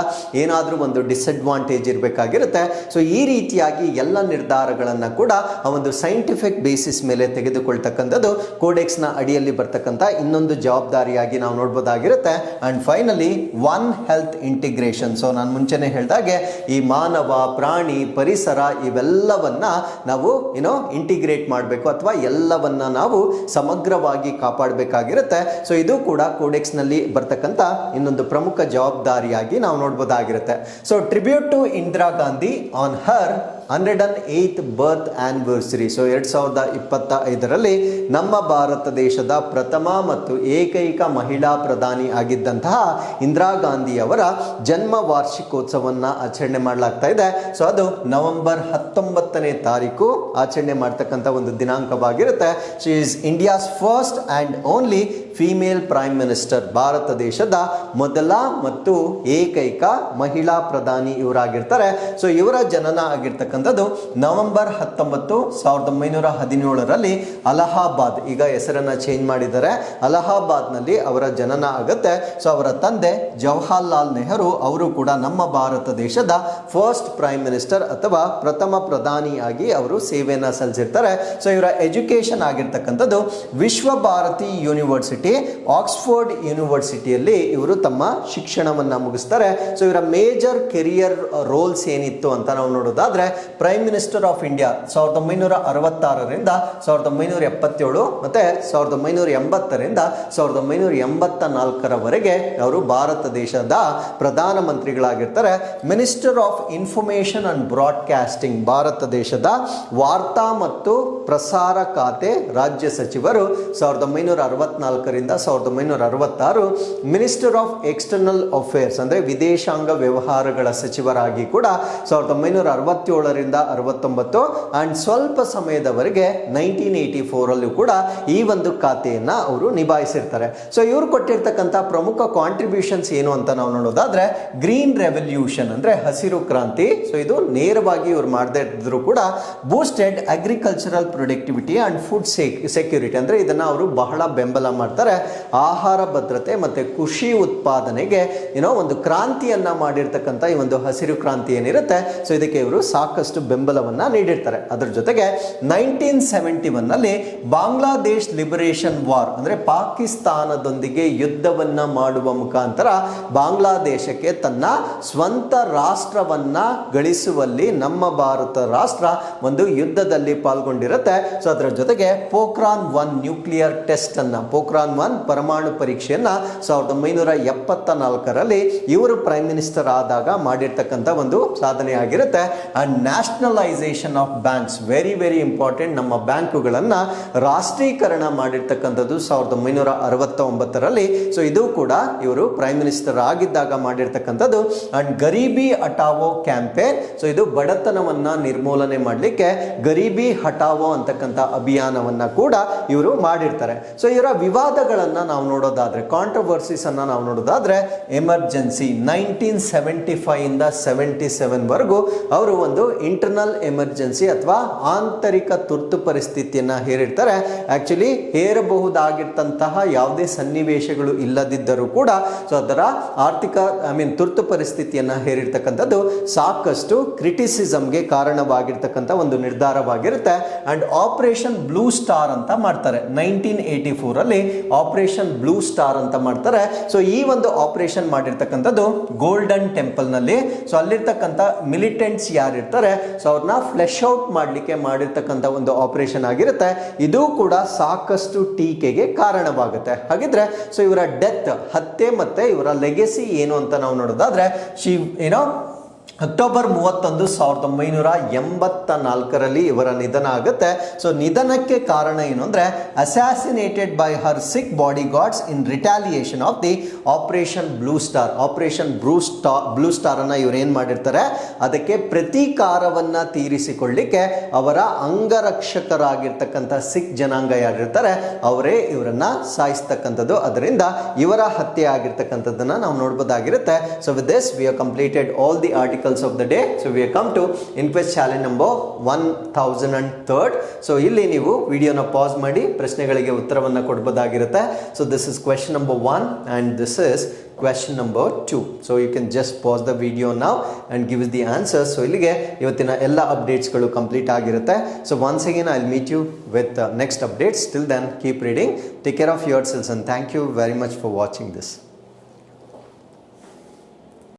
ಏನಾದರೂ ಒಂದು ಡಿಸ್ಅಡ್ವಾಂಟೇಜ್ ಇರಬೇಕಾಗಿರುತ್ತೆ. ಸೊ ಈ ರೀತಿಯಾಗಿ ಎಲ್ಲ ನಿರ್ಧಾರಗಳನ್ನು ಕೂಡ ಆ ಒಂದು ಸೈಂಟಿಫಿಕ್ ಬೇಸಿಸ್ ಮೇಲೆ ತೆಗೆದುಕೊಳ್ತಕ್ಕಂಥದ್ದು ಕೋಡೆಕ್ಸ್ನ ಅಡಿಯಲ್ಲಿ ಬರ್ತಕ್ಕಂಥ ಇನ್ನೊಂದು ಜವಾಬ್ದಾರಿಯಾಗಿ ನಾವು ನೋಡ್ಬೋದಾಗಿರುತ್ತೆ. And finally one health integration so ನಾನು ಮುಂಚೆನೆ ಹೇಳಿದಾಗೆ ಈ ಮಾನವ ಪ್ರಾಣಿ, ಪರಿಸರ ಇವೆಲ್ಲವನ್ನ ನಾವು ಏನೋ ಇಂಟಿಗ್ರೇಟ್ ಮಾಡಬೇಕು ಅಥವಾ ಎಲ್ಲವನ್ನ ನಾವು ಸಮಗ್ರವಾಗಿ ಕಾಪಾಡಬೇಕಾಗಿರುತ್ತೆ. ಸೊ ಇದು ಕೂಡ ಕೋಡೆಕ್ಸ್ನಲ್ಲಿ ಬರ್ತಕ್ಕಂಥ ಇನ್ನೊಂದು ಪ್ರಮುಖ ಜವಾಬ್ದಾರಿಯಾಗಿ ನಾವು ನೋಡ್ಬೋದಾಗಿರುತ್ತೆ. So tribute to Indira Gandhi on her hundred and eighth birth anniversary so ಎರಡು ಸಾವಿರದ ಇಪ್ಪತ್ತ ಐದರಲ್ಲಿ ನಮ್ಮ ಭಾರತ ದೇಶದ ಪ್ರಥಮ ಮತ್ತು ಏಕೈಕ ಮಹಿಳಾ ಪ್ರಧಾನಿ ಆಗಿದ್ದಂತಹ ಇಂದಿರಾ ಗಾಂಧಿಯವರ ಜನ್ಮ ವಾರ್ಷಿಕೋತ್ಸವವನ್ನು ಆಚರಣೆ ಮಾಡಲಾಗ್ತಾ ಇದೆ. ಸೊ ಅದು ನವೆಂಬರ್ ಹತ್ತೊಂಬತ್ತನೇ ತಾರೀಕು ಆಚರಣೆ ಮಾಡ್ತಕ್ಕಂಥ ಒಂದು ದಿನಾಂಕವಾಗಿರುತ್ತೆ. She is India's first and only female prime minister Bharat ದೇಶದ ಮೊದಲ ಮತ್ತು ಏಕೈಕ ಮಹಿಳಾ ಪ್ರಧಾನಿ ಇವರಾಗಿರ್ತಾರೆ. ಸೊ ಇವರ ಜನನ ಆಗಿರ್ತಕ್ಕಂಥದ್ದು ನವೆಂಬರ್ ಹತ್ತೊಂಬತ್ತು ಸಾವಿರದ ಒಂಬೈನೂರ ಹದಿನೇಳರಲ್ಲಿ ಅಲಹಾಬಾದ್, ಈಗ ಹೆಸರನ್ನ ಚೇಂಜ್ ಮಾಡಿದ್ದಾರೆ. ಅಲಹಾಬಾದ್ನಲ್ಲಿ ಅವರ ಜನನ ಆಗುತ್ತೆ. ಸೊ ಅವರ ತಂದೆ ಜವಾಹರ್ಲಾಲ್ ನೆಹರು ಅವರು ಕೂಡ ನಮ್ಮ ಭಾರತ ದೇಶದ ಫಸ್ಟ್ ಪ್ರೈಮ್ ಮಿನಿಸ್ಟರ್ ಅಥವಾ ಪ್ರಥಮ ಪ್ರಧಾನಿಯಾಗಿ ಅವರು ಸೇವೆಯನ್ನು ಸಲ್ಲಿಸಿರ್ತಾರೆ. ಸೊ ಇವರ ಎಜುಕೇಶನ್ ಆಗಿರ್ತಕ್ಕಂಥದ್ದು ವಿಶ್ವ ಭಾರತಿ ಯೂನಿವರ್ಸಿಟಿ ಆಕ್ಸ್ಫೋರ್ಡ್ ಯೂನಿವರ್ಸಿಟಿಯಲ್ಲಿ ಇವರು ತಮ್ಮ ಶಿಕ್ಷಣವನ್ನು ಮುಗಿಸ್ತಾರೆ. ಸೊ ಇವರ ಮೇಜರ್ ಕೆರಿಯರ್ ರೋಲ್ಸ್ ಏನಿತ್ತು ಅಂತ ನಾವು ನೋಡೋದಾದ್ರೆ ಪ್ರೈಮ್ ಮಿನಿಸ್ಟರ್ ಆಫ್ ಇಂಡಿಯಾ ಸಾವಿರದ ಒಂಬೈನೂರ ಅರವತ್ತಾರರಿಂದ ಸಾವಿರದ ಒಂಬೈನೂರ ಎಪ್ಪತ್ತೇಳು ಮತ್ತು ಸಾವಿರದ ಒಂಬೈನೂರ ಎಂಬತ್ತರಿಂದ ಸಾವಿರದ ಒಂಬೈನೂರ ಎಂಬತ್ತ ನಾಲ್ಕರವರೆಗೆ ಅವರು ಭಾರತ ದೇಶದ ಪ್ರಧಾನಮಂತ್ರಿಗಳಾಗಿರ್ತಾರೆ. Minister of information and broadcasting Bharat ದೇಶದ ವಾರ್ತಾ ಮತ್ತು ಪ್ರಸಾರ ಖಾತೆ ರಾಜ್ಯ ಸಚಿವರು ಸಾವಿರದ ಒಂಬೈನೂರ ಸಾವಿರದ ಒಂಬೈನೂರ ಅರವತ್ತಾರು ಮಿನಿಸ್ಟರ್ ಆಫ್ ಎಕ್ಸ್ಟರ್ನಲ್ ಅಫೇರ್ಸ್ ಅಂದರೆ ವಿದೇಶಾಂಗ ವ್ಯವಹಾರಗಳ ಸಚಿವರಾಗಿ ಕೂಡ ಸಾವಿರದ ಒಂಬೈನೂರ ಅರವತ್ತೇಳರಿಂದ ಅರವತ್ತೊಂಬತ್ತು ಆ್ಯಂಡ್ ಸ್ವಲ್ಪ ಸಮಯದವರೆಗೆ ನೈನ್ಟೀನ್ ಏಯ್ಟಿ ಫೋರಲ್ಲೂ ಕೂಡ ಈ ಒಂದು ಖಾತೆಯನ್ನು ಅವರು ನಿಭಾಯಿಸಿರ್ತಾರೆ. ಸೊ ಇವರು ಕೊಟ್ಟಿರ್ತಕ್ಕಂಥ ಪ್ರಮುಖ ಕಾಂಟ್ರಿಬ್ಯೂಷನ್ಸ್ ಏನು ಅಂತ ನಾವು ನೋಡೋದಾದ್ರೆ ಗ್ರೀನ್ ರೆವಲ್ಯೂಷನ್ ಅಂದರೆ ಹಸಿರು ಕ್ರಾಂತಿ. ಸೊ ಇದು ನೇರವಾಗಿ ಇವರು ಮಾಡದೇ ಇದ್ದರೂ ಕೂಡ boosted agricultural productivity and food security ಅಂದರೆ ಇದನ್ನು ಅವರು ಬಹಳ ಬೆಂಬಲ ಮಾಡ್ತಾರೆ. ಆಹಾರ ಭದ್ರತೆ ಮತ್ತು ಕೃಷಿ ಉತ್ಪಾದನೆಗೆ ಏನೋ ಒಂದು ಕ್ರಾಂತಿಯನ್ನು ಮಾಡಿರ್ತಕ್ಕಂಥ ಈ ಒಂದು ಹಸಿರು ಕ್ರಾಂತಿ ಏನಿರುತ್ತೆ ಸೊ ಇದಕ್ಕೆ ಇವರು ಸಾಕಷ್ಟು ಬೆಂಬಲವನ್ನು ನೀಡಿರ್ತಾರೆ. ಅದರ ಜೊತೆಗೆ ನೈನ್ಟೀನ್ ಸೆವೆಂಟಿ ಒನ್ನಲ್ಲಿ ಬಾಂಗ್ಲಾದೇಶ್ ಲಿಬರೇಷನ್ ವಾರ್ ಅಂದರೆ ಪಾಕಿಸ್ತಾನದೊಂದಿಗೆ ಯುದ್ಧವನ್ನು ಮಾಡುವ ಮುಖಾಂತರ ಬಾಂಗ್ಲಾದೇಶಕ್ಕೆ ತನ್ನ ಸ್ವಂತ ರಾಷ್ಟ್ರವನ್ನ ಗಳಿಸುವಲ್ಲಿ ನಮ್ಮ ಭಾರತ ರಾಷ್ಟ್ರ ಒಂದು ಯುದ್ಧದಲ್ಲಿ ಪಾಲ್ಗೊಂಡಿರುತ್ತೆ. ಸೊ ಅದರ ಜೊತೆಗೆ ಪೋಖ್ರಾನ್ ಒನ್ ನ್ಯೂಕ್ಲಿಯರ್ ಟೆಸ್ಟ್ ಅನ್ನ ಪೋಖ್ರಾನ್ ಒನ್ ಪರಮಾಣು ಪರೀಕ್ಷೆಯನ್ನು ಸಾವಿರದ ಒಂಬೈನೂರ ಎಪ್ಪತ್ತ ನಾಲ್ಕರಲ್ಲಿ ಇವರು ಪ್ರೈಮ್ ಮಿನಿಸ್ಟರ್ ಆದಾಗ ಮಾಡಿರ್ತಕ್ಕಂಥ ಒಂದು ಸಾಧನೆ ಆಗಿರುತ್ತೆ and nationalisation of banks very very important ನಮ್ಮ ಬ್ಯಾಂಕುಗಳನ್ನು ರಾಷ್ಟ್ರೀಕರಣ ಮಾಡಿರ್ತಕ್ಕಂಥದ್ದು ಸಾವಿರದ ಒಂಬೈನೂರ ಅರವತ್ತ ಒಂಬತ್ತರಲ್ಲಿ ಸೊ ಇದು ಕೂಡ ಇವರು ಪ್ರೈಮ್ ಮಿನಿಸ್ಟರ್ ಆಗಿದ್ದಾಗ ಮಾಡಿರ್ತಕ್ಕಂಥದ್ದು. And Garibi Hatao campaign so ಇದು ಬಡತನವನ್ನು ನಿರ್ಮೂಲನೆ ಮಾಡಲಿಕ್ಕೆ ಗರೀಬಿ ಹಟಾವೋ ಅಂತಕ್ಕಂಥ ಅಭಿಯಾನವನ್ನು ಕೂಡ ಇವರು ಮಾಡಿರ್ತಾರೆ. ಸೊ ಇವರ ವಿವಾದಗಳನ್ನ ನಾವು ನೋಡೋದಾದರೆ ಕಾಂಟ್ರವರ್ಸೀಸನ್ನು ನಾವು ನೋಡೋದಾದರೆ ಎಮರ್ಜೆನ್ಸಿ ನೈನ್ಟೀನ್ ಸೆವೆಂಟಿ ಫೈವಿಂದ ಸೆವೆಂಟಿ ಸೆವೆನ್ವರೆಗೂ ಅವರು ಒಂದು ಇಂಟರ್ನಲ್ ಎಮರ್ಜೆನ್ಸಿ ಅಥವಾ ಆಂತರಿಕ ತುರ್ತು ಪರಿಸ್ಥಿತಿಯನ್ನು ಹೇರಿರ್ತಾರೆ. ಆ್ಯಕ್ಚುಲಿ ಹೇರಬಹುದಾಗಿರ್ತಂತಹ ಯಾವುದೇ ಸನ್ನಿವೇಶಗಳು ಇಲ್ಲದಿದ್ದರೂ ಕೂಡ ಸೊ ಅದರ ಆರ್ಥಿಕ ಐ ಮೀನ್ ತುರ್ತು ಪರಿಸ್ಥಿತಿಯನ್ನು ಹೇರಿರ್ತಕ್ಕಂಥದ್ದು ಸಾಕಷ್ಟು ಕ್ರಿಟಿಸಿಸಮ್ಗೆ ಕಾರಣವಾಗಿರ್ತಕ್ಕಂಥ ಒಂದು ನಿರ್ಧಾರವಾಗಿರುತ್ತೆ. ಆ್ಯಂಡ್ ಆಪರೇಷನ್ ಬ್ಲೂ ಸ್ಟಾರ್ ಅಂತ ಮಾಡ್ತಾರೆ ನೈನ್ಟೀನ್ ಏಯ್ಟಿ ಫೋರಲ್ಲಿ ಆಪರೇಷನ್ ಬ್ಲೂ ಸ್ಟಾರ್ ಅಂತ ಮಾಡ್ತಾರೆ. ಸೊ ಈ ಒಂದು ಆಪರೇಷನ್ ಮಾಡಿರ್ತಕ್ಕಂಥದ್ದು ಗೋಲ್ಡನ್ ಟೆಂಪಲ್ನಲ್ಲಿ ಸೊ ಅಲ್ಲಿರ್ತಕ್ಕಂಥ ಮಿಲಿಟೆಂಟ್ಸ್ ಯಾರಿರ್ತಾರೆ ಸೊ ಅವ್ರನ್ನ ಫ್ಲೆಶ್ ಔಟ್ ಮಾಡಲಿಕ್ಕೆ ಮಾಡಿರ್ತಕ್ಕಂಥ ಒಂದು ಆಪರೇಷನ್ ಆಗಿರುತ್ತೆ. ಇದು ಕೂಡ ಸಾಕಷ್ಟು ಟೀಕೆಗೆ ಕಾರಣವಾಗುತ್ತೆ. ಹಾಗಿದ್ರೆ ಸೊ ಇವರ ಡೆತ್ ಹತ್ಯೆ ಮತ್ತೆ ಇವರ ಲೆಗೆಸಿ ಏನು ಅಂತ ನಾವು ನೋಡೋದಾದ್ರೆ, ಶಿವ್ ಏನೋ ಅಕ್ಟೋಬರ್ ಮೂವತ್ತೊಂದು ಸಾವಿರದ ಒಂಬೈನೂರ ಎಂಬತ್ತ ನಾಲ್ಕರಲ್ಲಿ ಇವರ ನಿಧನ ಆಗುತ್ತೆ. ಸೊ ನಿಧನಕ್ಕೆ ಕಾರಣ ಏನು ಅಂದರೆ assassinated by her Sikh bodyguards in retaliation of the Operation Blue Star Operation Blue Star Blue ಸ್ಟಾರನ್ನು ಇವರೇನು ಮಾಡಿರ್ತಾರೆ? ಅದಕ್ಕೆ ಪ್ರತೀಕಾರವನ್ನು ತೀರಿಸಿಕೊಳ್ಳಿಕ್ಕೆ ಅವರ ಅಂಗರಕ್ಷಕರಾಗಿರ್ತಕ್ಕಂಥ ಸಿಖ್ ಜನಾಂಗ ಯಾರಿರ್ತಾರೆ, ಅವರೇ ಇವರನ್ನು ಸಾಯಿಸ್ತಕ್ಕಂಥದ್ದು. ಅದರಿಂದ ಇವರ ಹತ್ಯೆ ಆಗಿರ್ತಕ್ಕಂಥದ್ದನ್ನು ನಾವು ನೋಡ್ಬೋದಾಗಿರುತ್ತೆ. So with this we completed all the articles of the day so we come to inquest challenge number one thousand and third so ಇಲ್ಲಿ ನೀವು ವಿಡಿಯೋನ ಪಾಸ್ ಮಾಡಿ ಪ್ರಶ್ನೆಗಳಿಗೆ ಉತ್ತರವನ್ನು ಕೊಡ್ಬೋದಾಗಿರುತ್ತೆ. So this is question number one and this is question number two so you can just pause the video ನಾವು and give the answers so ಇಲ್ಲಿಗೆ ಇವತ್ತಿನ ಎಲ್ಲ ಅಪ್ಡೇಟ್ಸ್ಗಳು ಕಂಪ್ಲೀಟ್ ಆಗಿರುತ್ತೆ. So once again I meet you with next updates till then keep reading take care of yourselves and thank you very much for watching this